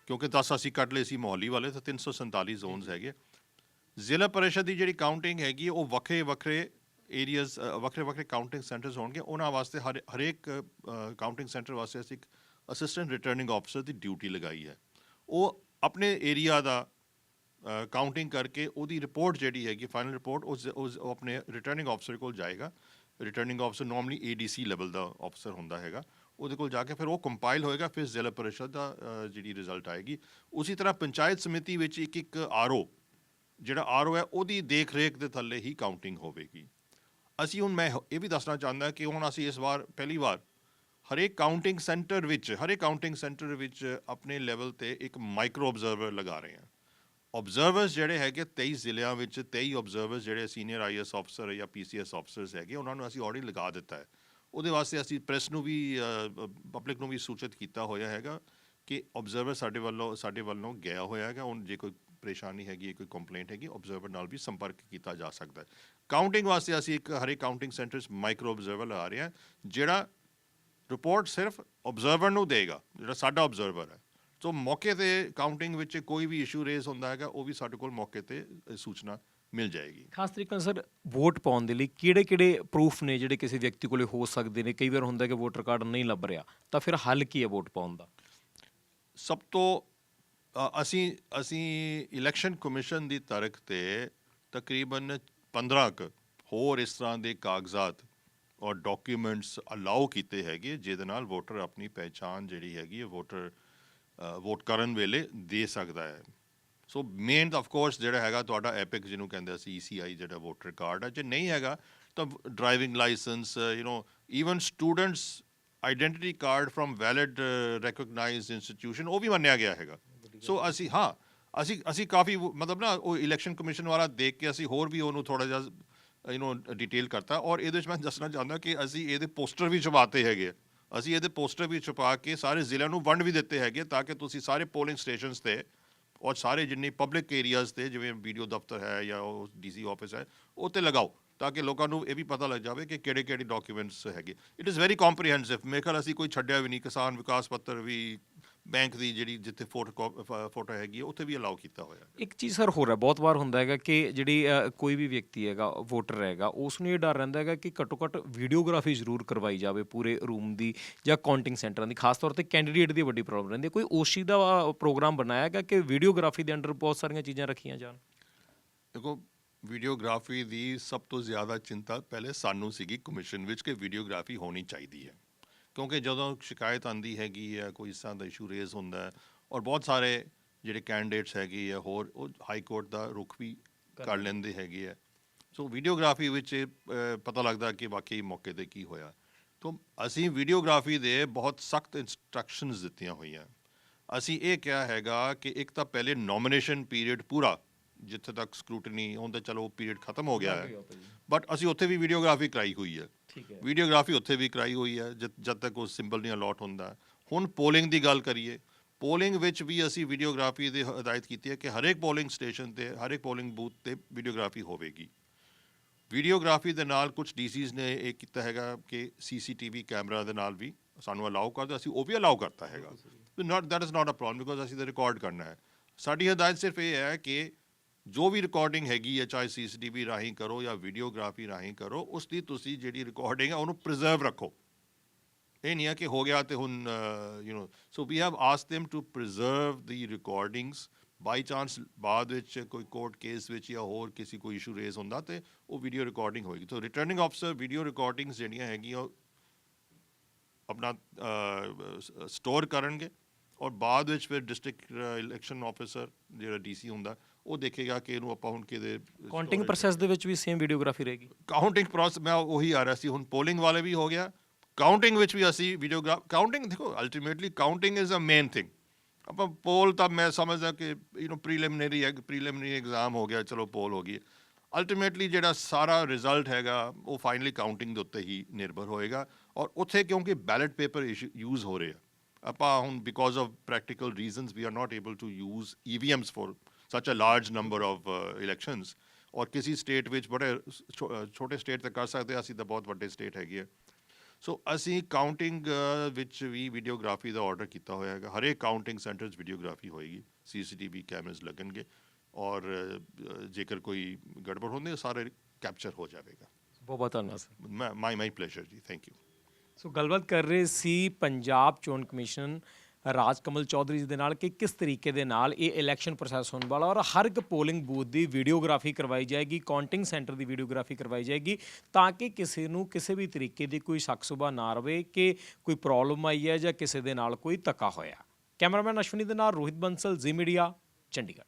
ਕਿਉਂਕਿ 10 ਅਸੀਂ ਕੱਢ ਲਏ ਸੀ ਮੋਹਾਲੀ ਵਾਲੇ ਤਾਂ 347 ਜ਼ੋਨਸ ਹੈਗੇ। ਜ਼ਿਲ੍ਹਾ ਪਰਿਸ਼ਦ ਦੀ ਜਿਹੜੀ ਕਾਊਂਟਿੰਗ ਹੈਗੀ ਉਹ ਵੱਖਰੇ ਵੱਖਰੇ ਏਰੀਆਜ਼ ਵੱਖਰੇ ਵੱਖਰੇ ਕਾਊਂਟਿੰਗ ਸੈਂਟਰਸ ਹੋਣਗੇ, ਉਹਨਾਂ ਵਾਸਤੇ ਹਰ, ਹਰੇਕ ਕਾਊਂਟਿੰਗ ਸੈਂਟਰ ਵਾਸਤੇ ਅਸੀਂ ਇੱਕ ਅਸਿਸਟੈਂਟ ਰਿਟਰਨਿੰਗ ਆਫਸਰ ਦੀ ਡਿਊਟੀ ਲਗਾਈ ਹੈ। ਉਹ ਆਪਣੇ ਏਰੀਆ ਦਾ ਕਾਊਂਟਿੰਗ ਕਰਕੇ ਉਹਦੀ ਰਿਪੋਰਟ ਜਿਹੜੀ ਹੈਗੀ ਫਾਈਨਲ ਰਿਪੋਰਟ ਉਸ ਉਹ ਆਪਣੇ ਰਿਟਰਨਿੰਗ ਆਫਸਰ ਕੋਲ ਜਾਏਗਾ। Returning officer normally ADC level ਦਾ ਆਫਸਰ ਹੁੰਦਾ ਹੈਗਾ। ਉਹਦੇ ਕੋਲ ਜਾ ਕੇ ਫਿਰ ਉਹ ਕੰਪਾਈਲ ਹੋਏਗਾ, ਫਿਰ ਜ਼ਿਲ੍ਹਾ ਪਰਿਸ਼ਦ ਦਾ ਜਿਹੜੀ ਰਿਜ਼ਲਟ ਆਏਗੀ। ਉਸੇ ਤਰ੍ਹਾਂ ਪੰਚਾਇਤ ਸਮਿਤੀ ਵਿੱਚ ਇੱਕ ਇੱਕ ਆਰਓ ਜਿਹੜਾ ਆਰਓ ਹੈ, ਉਹਦੀ ਦੇਖ ਰੇਖ ਦੇ ਥੱਲੇ ਹੀ ਕਾਊਂਟਿੰਗ ਹੋਵੇਗੀ। ਅਸੀਂ ਹੁਣ ਮੈਂ ਇਹ ਵੀ ਦੱਸਣਾ ਚਾਹੁੰਦਾ ਕਿ ਹੁਣ ਅਸੀਂ ਇਸ ਵਾਰ ਪਹਿਲੀ ਵਾਰ ਹਰੇਕ ਕਾਊਂਟਿੰਗ ਸੈਂਟਰ ਵਿੱਚ, ਹਰੇਕ ਕਾਊਂਟਿੰਗ ਸੈਂਟਰ ਵਿੱਚ ਆਪਣੇ ਲੈਵਲ ਤੇ ਇੱਕ ਮਾਈਕਰੋ ਆਬਜ਼ਰਵਰ ਲਗਾ ਰਹੇ ਹਾਂ। ਆਬਜ਼ਰਵਰਸ ਜਿਹੜੇ ਹੈਗੇ 23 ਜ਼ਿਲ੍ਹਿਆਂ ਵਿੱਚ 23 ਆਬਜ਼ਰਵਰਸ ਜਿਹੜੇ ਸੀਨੀਅਰ ਆਈਐਸ ਅਫਸਰ ਜਾਂ ਪੀਸੀਐਸ ਅਫਸਰਸ ਹੈਗੇ, ਉਹਨਾਂ ਨੂੰ ਅਸੀਂ ਆਲਰੇਡੀ ਲਗਾ ਦਿੱਤਾ ਹੈ। ਉਹਦੇ ਵਾਸਤੇ ਅਸੀਂ ਪ੍ਰੈਸ ਨੂੰ ਵੀ ਪਬਲਿਕ ਨੂੰ ਵੀ ਸੂਚਿਤ ਕੀਤਾ ਹੋਇਆ ਹੈਗਾ ਕਿ ਆਬਜ਼ਰਵਰ ਸਾਡੇ ਵੱਲੋਂ ਸਾਡੇ ਵੱਲੋਂ ਗਿਆ ਹੋਇਆ ਹੈਗਾ। ਹੁਣ ਜੇ ਕੋਈ ਪਰੇਸ਼ਾਨੀ ਹੈਗੀ ਹੈ ਕੋਈ ਕੰਪਲੇਂਟ ਹੈਗੀ ਆਬਜ਼ਰਵਰ ਨਾਲ ਵੀ ਸੰਪਰਕ ਕੀਤਾ ਜਾ ਸਕਦਾ ਹੈ। ਕਾਊਂਟਿੰਗ ਵਾਸਤੇ ਅਸੀਂ ਇੱਕ ਹਰੇ ਕਾਊਂਟਿੰਗ ਸੈਂਟਰਸ ਮਾਈਕਰੋ ਆਬਜ਼ਰਵਰ ਲਗਾ ਰਹੇ ਹਾਂ ਜਿਹੜਾ ਰਿਪੋਰਟ ਸਿਰਫ ਆਬਜ਼ਰਵਰ ਨੂੰ ਦੇਗਾ ਜਿਹੜਾ ਸਾਡਾ ਆਬਜ਼ਰਵਰ ਹੈ। ਸੋ ਮੌਕੇ ਤੇ ਕਾਊਂਟਿੰਗ ਵਿੱਚ ਕੋਈ ਵੀ ਇਸ਼ੂ ਰੇਜ਼ ਹੁੰਦਾ ਹੈਗਾ ਉਹ ਵੀ ਸਾਡੇ ਕੋਲ ਮੌਕੇ ਤੇ ਸੂਚਨਾ ਮਿਲ ਜਾਏਗੀ। ਖਾਸ ਤਰੀਕੇ ਨਾਲ ਸਰ ਵੋਟ ਪਾਉਣ ਦੇ ਲਈ ਕਿਹੜੇ ਕਿਹੜੇ ਪ੍ਰੂਫ ਨੇ ਜਿਹੜੇ ਕਿਸੇ ਵਿਅਕਤੀ ਕੋਲੇ ਹੋ ਸਕਦੇ ਨੇ? ਕਈ ਵਾਰ ਹੁੰਦਾ ਕਿ ਵੋਟਰ ਕਾਰਡ ਨਹੀਂ ਲੱਭ ਰਿਹਾ ਤਾਂ ਫਿਰ ਹੱਲ ਕੀ ਹੈ ਵੋਟ ਪਾਉਣ ਦਾ? ਸਭ ਤੋਂ ਅਸੀਂ ਅਸੀਂ ਇਲੈਕਸ਼ਨ ਕਮਿਸ਼ਨ ਦੀ ਤਰਕ ਤੇ ਤਕਰੀਬਨ 15 ਕੁ ਹੋਰ ਇਸ ਤਰ੍ਹਾਂ ਦੇ ਕਾਗਜ਼ਾਤ ਔਰ ਡਾਕੂਮੈਂਟਸ ਅਲਾਉ ਕੀਤੇ ਹੈਗੇ, ਜਿਹਦੇ ਨਾਲ ਵੋਟਰ ਆਪਣੀ ਪਹਿਚਾਣ ਜਿਹੜੀ ਹੈਗੀ ਹੈ ਵੋਟਰ ਵੋਟ ਕਰਨ ਵੇਲੇ ਦੇ ਸਕਦਾ ਹੈ। ਸੋ ਮੇਨ ਆਫ ਕੋਰਸ ਜਿਹੜਾ ਹੈਗਾ ਤੁਹਾਡਾ ਐਪਿਕ ਜਿਹਨੂੰ ਕਹਿੰਦੇ ਅਸੀਂ ECI ਜਿਹੜਾ ਵੋਟਰ ਕਾਰਡ ਹੈ ਜੇ ਨਹੀਂ ਹੈਗਾ ਤਾਂ driving licence you know even students identity card from valid recognised institution ਉਹ ਵੀ ਮੰਨਿਆ ਗਿਆ ਹੈਗਾ। ਸੋ ਅਸੀਂ, ਹਾਂ, ਅਸੀਂ ਅਸੀਂ ਕਾਫੀ ਮਤਲਬ ਨਾ ਉਹ ਇਲੈਕਸ਼ਨ ਕਮਿਸ਼ਨ ਵਾਲਾ ਦੇਖ ਕੇ ਅਸੀਂ ਹੋਰ ਵੀ ਉਹਨੂੰ ਥੋੜਾ ਜਿਹਾ ਯੂ نو ਡਿਟੇਲ ਕਰਤਾ ਔਰ ਇਹਦੇ ਵਿੱਚ ਮੈਂ ਦੱਸਣਾ ਚਾਹੁੰਦਾ ਕਿ ਅਸੀਂ ਇਹਦੇ ਪੋਸਟਰ ਵੀ ਛਪਾਤੇ ਹੈਗੇ ਅਸੀਂ ਇਹਦੇ ਪੋਸਟਰ ਵੀ ਛਪਾ ਕੇ ਸਾਰੇ ਜ਼ਿਲ੍ਹਿਆਂ ਨੂੰ ਵੰਡ ਵੀ ਦਿੱਤੇ ਹੈਗੇ ਤਾਂ ਕਿ ਤੁਸੀਂ ਸਾਰੇ ਪੋਲਿੰਗ ਸਟੇਸ਼ਨਸ ਤੇ ਔਰ ਸਾਰੇ ਜਿੰਨੇ ਪਬਲਿਕ ਏਰੀਆਜ਼ ਤੇ ਜਿਵੇਂ ਵੀਡੀਓ ਦਫ਼ਤਰ ਹੈ ਜਾਂ ਉਹ ਡੀਸੀ ਆਫਿਸ ਹੈ, ਉਹ ਤੇ ਲਗਾਓ ਤਾਂ ਕਿ ਲੋਕਾਂ ਨੂੰ ਇਹ ਵੀ ਪਤਾ ਲੱਗ ਜਾਵੇ ਕਿ ਕਿਹੜੇ ਕਿਹੜੇ ਡਾਕੂਮੈਂਟਸ ਹੈਗੇ। ਇਟ ਇਜ਼ ਵੈਰੀ ਕੰਪਰੀਹੈਂਸਿਵ ਮੇਰੇ ਖਿਆਲ ਅਸੀਂ ਕੋਈ ਛੱਡਿਆ ਵੀ ਨਹੀਂ। ਕਿਸਾਨ ਵਿਕਾਸ ਪੱਤਰ ਵੀ ਬੈਂਕ ਦੀ ਜਿਹੜੀ ਜਿੱਥੇ ਫੋਟੋ ਫੋਟੋ ਹੈਗੀ ਹੈ ਉੱਥੇ ਵੀ ਅਲਾਉ ਕੀਤਾ ਹੋਇਆ ਹੈ ਇੱਕ ਚੀਜ਼ ਸਰ ਹੋਰ ਹੈ ਬਹੁਤ ਵਾਰ ਹੁੰਦਾ ਹੈਗਾ ਕਿ ਜਿਹੜੀ ਅ, ਕੋਈ ਵੀ ਵਿਅਕਤੀ ਹੈਗਾ ਵੋਟਰ ਹੈਗਾ ਉਸ ਨੂੰ ਇਹ ਡਰ ਰਹਿੰਦਾ ਹੈਗਾ ਕਿ ਘੱਟੋ ਘੱਟ ਵੀਡੀਓਗ੍ਰਾਫੀ ਜ਼ਰੂਰ ਕਰਵਾਈ ਜਾਵੇ ਪੂਰੇ ਰੂਮ ਦੀ ਜਾਂ ਕਾਊਂਟਿੰਗ ਸੈਂਟਰਾਂ ਦੀ ਖਾਸ ਤੌਰ ਤੇ ਕੈਂਡੀਡੇਟ ਦੀ ਵੱਡੀ ਪ੍ਰੋਬਲਮ ਰਹਿੰਦੀ ਹੈ। ਕੋਈ ਓਸ਼ੀ ਦਾ ਪ੍ਰੋਗਰਾਮ ਬਣਾਇਆ ਹੈਗਾ ਕਿ ਵੀਡੀਓਗ੍ਰਾਫੀ ਦੇ ਅੰਡਰ ਬਹੁਤ ਸਾਰੀਆਂ ਚੀਜ਼ਾਂ ਰੱਖੀਆਂ ਜਾਣ? ਦੇਖੋ ਵੀਡੀਓਗ੍ਰਾਫੀ ਦੀ ਸਭ ਤੋਂ ਜ਼ਿਆਦਾ ਚਿੰਤਾ ਪਹਿਲੇ ਸਾਨੂੰ ਸੀਗੀ ਕਮਿਸ਼ਨ ਵਿੱਚ ਕਿ ਵੀਡੀਓਗ੍ਰਾਫੀ ਹੋਣੀ ਚਾਹੀਦੀ ਹੈ। ਕਿਉਂਕਿ ਜਦੋਂ ਸ਼ਿਕਾਇਤ ਆਂਦੀ ਹੈਗੀ ਹੈ ਕੋਈ ਇਸ ਤਰ੍ਹਾਂ ਦਾ ਇਸ਼ੂ ਰੇਜ਼ ਹੁੰਦਾ ਹੈ ਔਰ ਬਹੁਤ ਸਾਰੇ ਜਿਹੜੇ ਕੈਂਡੀਡੇਟਸ ਹੈਗੇ ਆ ਹੋਰ ਉਹ ਹਾਈ ਕੋਰਟ ਦਾ ਰੁਖ ਵੀ ਕਰ ਲੈਂਦੇ ਹੈਗੇ ਆ। ਸੋ ਵੀਡੀਓਗ੍ਰਾਫੀ ਵਿੱਚ ਇਹ, ਅ, ਪਤਾ ਲੱਗਦਾ ਕਿ ਵਾਕਈ ਮੌਕੇ ਤੇ ਕੀ ਹੋਇਆ। ਤੋਂ ਅਸੀਂ ਵੀਡੀਓਗ੍ਰਾਫੀ ਦੇ ਬਹੁਤ ਸਖਤ ਇਨਸਟਰਕਸ਼ਨਸ ਦਿੱਤੀਆਂ ਹੋਈਆਂ। ਅਸੀਂ ਇਹ ਕਿਹਾ ਹੈਗਾ ਕਿ ਇੱਕ ਤਾਂ ਪਹਿਲੇ ਨੋਮੀਨੇਸ਼ਨ ਪੀਰੀਅਡ ਪੂਰਾ ਜਿੱਥੇ ਤੱਕ ਸਕਰੂਟਨੀ ਹੁੰਦਾ ਚਲੋ ਪੀਰੀਅਡ ਖਤਮ ਹੋ ਗਿਆ ਹੈ। ਬਟ ਅਸੀਂ ਉੱਥੇ ਵੀ ਵੀਡੀਓਗ੍ਰਾਫੀ ਕਰਾਈ ਹੋਈ ਹੈ। ਠੀਕ ਹੈ। ਵੀਡੀਓਗ੍ਰਾਫੀ ਉੱਥੇ ਵੀ ਕਰਾਈ ਹੋਈ ਹੈ ਜਦ ਜਦ ਤੱਕ ਉਹ ਸਿੰਬਲ ਨਹੀਂ ਅਲਾਟ ਹੁੰਦਾ। ਹੁਣ ਪੋਲਿੰਗ ਦੀ ਗੱਲ ਕਰੀਏ ਪੋਲਿੰਗ ਵਿੱਚ ਵੀ ਅਸੀਂ ਵੀਡੀਓਗ੍ਰਾਫੀ ਦੀ ਹਦਾਇਤ ਕੀਤੀ ਹੈ ਕਿ ਹਰੇਕ ਪੋਲਿੰਗ ਸਟੇਸ਼ਨ ਤੇ ਹਰੇਕ ਪੋਲਿੰਗ ਬੂਥ ਤੇ ਵੀਡੀਓਗ੍ਰਾਫੀ ਹੋਵੇਗੀ। ਵੀਡੀਓਗ੍ਰਾਫੀ ਦੇ ਨਾਲ ਕੁਝ ਡੀਸੀਜ਼ ਨੇ ਇਹ ਕੀਤਾ ਹੈਗਾ ਕਿ ਸੀਸੀਟੀਵੀ ਕੈਮਰਾ ਦੇ ਨਾਲ ਵੀ ਸਾਨੂੰ ਅਲਾਉ ਕਰਦੇ ਅਸੀਂ ਉਹ ਵੀ ਅਲਾਉ ਕਰਤਾ ਹੈਗਾ। Not that is not a problem because ਅਸੀਂ ਤਾਂ ਰਿਕਾਰਡ ਕਰਨਾ ਹੈ। ਸਾਡੀ ਹਦਾਇਤ ਸਿਰਫ ਇਹ ਹੈ ਕਿ ਜੋ ਵੀ ਰਿਕਾਰਡਿੰਗ ਹੈਗੀ ਹੈ ਚਾਹੇ ਸੀਸੀਟੀਵੀ ਰਾਹੀਂ ਕਰੋ ਜਾਂ ਵੀਡੀਓਗ੍ਰਾਫੀ ਰਾਹੀਂ ਕਰੋ ਉਸ ਦੀ ਤੁਸੀਂ ਜਿਹੜੀ ਰਿਕਾਰਡਿੰਗ ਹੈ ਉਹਨੂੰ ਪ੍ਰੀਜ਼ਰਵ ਰੱਖੋ। ਇਹ ਨਹੀਂ ਹੈ ਕਿ ਹੋ ਗਿਆ ਤੇ ਹੁਣ you know so we have asked them to preserve the recordings by chance ਬਾਅਦ ਵਿੱਚ ਕੋਈ ਕੋਰਟ ਕੇਸ ਵਿੱਚ ਜਾਂ ਹੋਰ ਕਿਸੇ ਕੋਈ ਇਸ਼ੂ ਰੇਜ਼ ਹੁੰਦਾ ਤੇ ਉਹ ਵੀਡੀਓ ਰਿਕਾਰਡਿੰਗ ਹੋਏਗੀ। So returning officer video recordings ਜਿਹੜੀਆਂ ਹੈਗੀਆਂ, ਉਹ ਆਪਣਾ ਸਟੋਰ ਕਰਨਗੇ। ਔਰ ਬਾਅਦ ਵਿੱਚ ਫਿਰ ਡਿਸਟ੍ਰਿਕਟ ਇਲੈਕਸ਼ਨ ਆਫੀਸਰ ਜਿਹੜਾ ਡੀਸੀ ਹੁੰਦਾ ਉਹ ਦੇਖੇਗਾ ਕਿ ਇਹਨੂੰ ਆਪਾਂ ਹੁਣ ਕਿਹਦੇ ਕਾਊਂਟਿੰਗ ਪ੍ਰੋਸੈਸ ਦੇ ਵਿੱਚ ਵੀ ਸੇਮ ਵੀਡੀਓਗ੍ਰਾਫੀ ਰਹੇਗੀ। ਕਾਊਂਟਿੰਗ ਪ੍ਰੋਸੈਸ ਮੈਂ ਉਹੀ ਆ ਰਿਹਾ ਸੀ ਹੁਣ ਪੋਲਿੰਗ ਵਾਲੇ ਵੀ ਹੋ ਗਿਆ। ਕਾਊਂਟਿੰਗ ਵਿੱਚ ਵੀ ਅਸੀਂ ਵੀਡੀਓਗ੍ਰਾਫ ਕਾਊਂਟਿੰਗ ਦੇਖੋ ultimately counting is a main thing ਆਪਾਂ ਪੋਲ ਤਾਂ ਮੈਂ ਸਮਝਦਾ ਕਿ ਯੂ نو ਪ੍ਰੀਲਿਮਿਨਰੀ ਹੈ ਪ੍ਰੀਲਿਮਿਨਰੀ ਐਗਜ਼ਾਮ ਹੋ ਗਿਆ ਚਲੋ ਪੋਲ ਹੋ ਗਈ ਅਲਟੀਮੇਟਲੀ ਜਿਹੜਾ ਸਾਰਾ ਰਿਜ਼ਲਟ ਹੈਗਾ ਉਹ ਫਾਈਨਲੀ ਕਾਊਂਟਿੰਗ ਦੇ ਉੱਤੇ ਹੀ ਨਿਰਭਰ ਹੋਏਗਾ। ਔਰ ਉੱਥੇ ਕਿਉਂਕਿ ਬੈਲਟ ਪੇਪਰ ਯੂਜ਼ ਹੋ ਰਹੇ ਆ। ਆਪਾਂ ਹੁਣ because of practical reasons we are not able to use EVMs for such a large number of uh, elections. ਔਰ ਕਿਸੇ ਸਟੇਟ ਵਿੱਚ ਬੜੇ ਅ, ਛੋਟੇ ਸਟੇਟ ਤੇ ਕਰ ਸਕਦੇ ਹਾਂ, ਅਸੀਂ ਤਾਂ ਬਹੁਤ ਵੱਡੇ ਸਟੇਟ ਹੈਗੇ ਆ ਸੋ ਅਸੀਂ ਕਾਊਂਟਿੰਗ ਵਿੱਚ ਵੀ ਵੀਡੀਓਗ੍ਰਾਫੀ ਦਾ ਆਰਡਰ ਕੀਤਾ ਹੋਇਆ ਹੈਗਾ ਹਰੇਕ ਕਾਊਂਟਿੰਗ ਸੈਂਟਰ 'ਚ ਵੀਡੀਓਗ੍ਰਾਫੀ ਹੋਏਗੀ ਸੀਸੀਟੀਵੀ ਕੈਮਰਸ ਲੱਗਣਗੇ ਔਰ ਅ, ਜੇਕਰ ਕੋਈ ਗੜਬੜ ਹੁੰਦੀ ਹੈ ਸਾਰੇ ਕੈਪਚਰ ਹੋ ਜਾਵੇਗਾ ਬਹੁਤ ਬਹੁਤ ਧੰਨਵਾਦ ਮਾਈ ਮਾਈ ਪਲੇਜ਼ਰ ਜੀ ਥੈਂਕ ਯੂ ਸੋ ਗੱਲਬਾਤ ਕਰ ਰਹੇ ਸੀ ਪੰਜਾਬ ਚੋਣ ਕਮਿਸ਼ਨ ਰਾਜ ਕਮਲ ਚੌਧਰੀ ਜੀ ਦੇ ਨਾਲ ਕਿ ਕਿਸ ਤਰੀਕੇ ਦੇ ਨਾਲ ਇਹ ਇਲੈਕਸ਼ਨ ਪ੍ਰੋਸੈਸ ਹੋਣ ਵਾਲਾ ਔਰ ਹਰ ਇੱਕ ਪੋਲਿੰਗ ਬੂਥ ਦੀ ਵੀਡੀਓਗ੍ਰਾਫੀ ਕਰਵਾਈ ਜਾਏਗੀ ਕਾਊਂਟਿੰਗ ਸੈਂਟਰ ਦੀ ਵੀਡੀਓਗ੍ਰਾਫੀ ਕਰਵਾਈ ਜਾਏਗੀ ਤਾਂ ਕਿ ਕਿਸੇ ਨੂੰ ਕਿਸੇ ਵੀ ਤਰੀਕੇ ਦੀ ਕੋਈ ਸ਼ੱਕ ਸੁਭਾ ਨਾ ਰਵੇ ਕਿ ਕੋਈ ਪ੍ਰੋਬਲਮ ਆਈ ਹੈ ਜਾਂ ਕਿਸੇ ਦੇ ਨਾਲ ਕੋਈ ਧੱਕਾ ਹੋਇਆ। ਕੈਮਰਾਮੈਨ ਅਸ਼ਵਨੀ ਦੇ ਨਾਲ ਰੋਹਿਤ ਬੰਸਲ, ਜ਼ੀ ਮੀਡੀਆ, ਚੰਡੀਗੜ੍ਹ।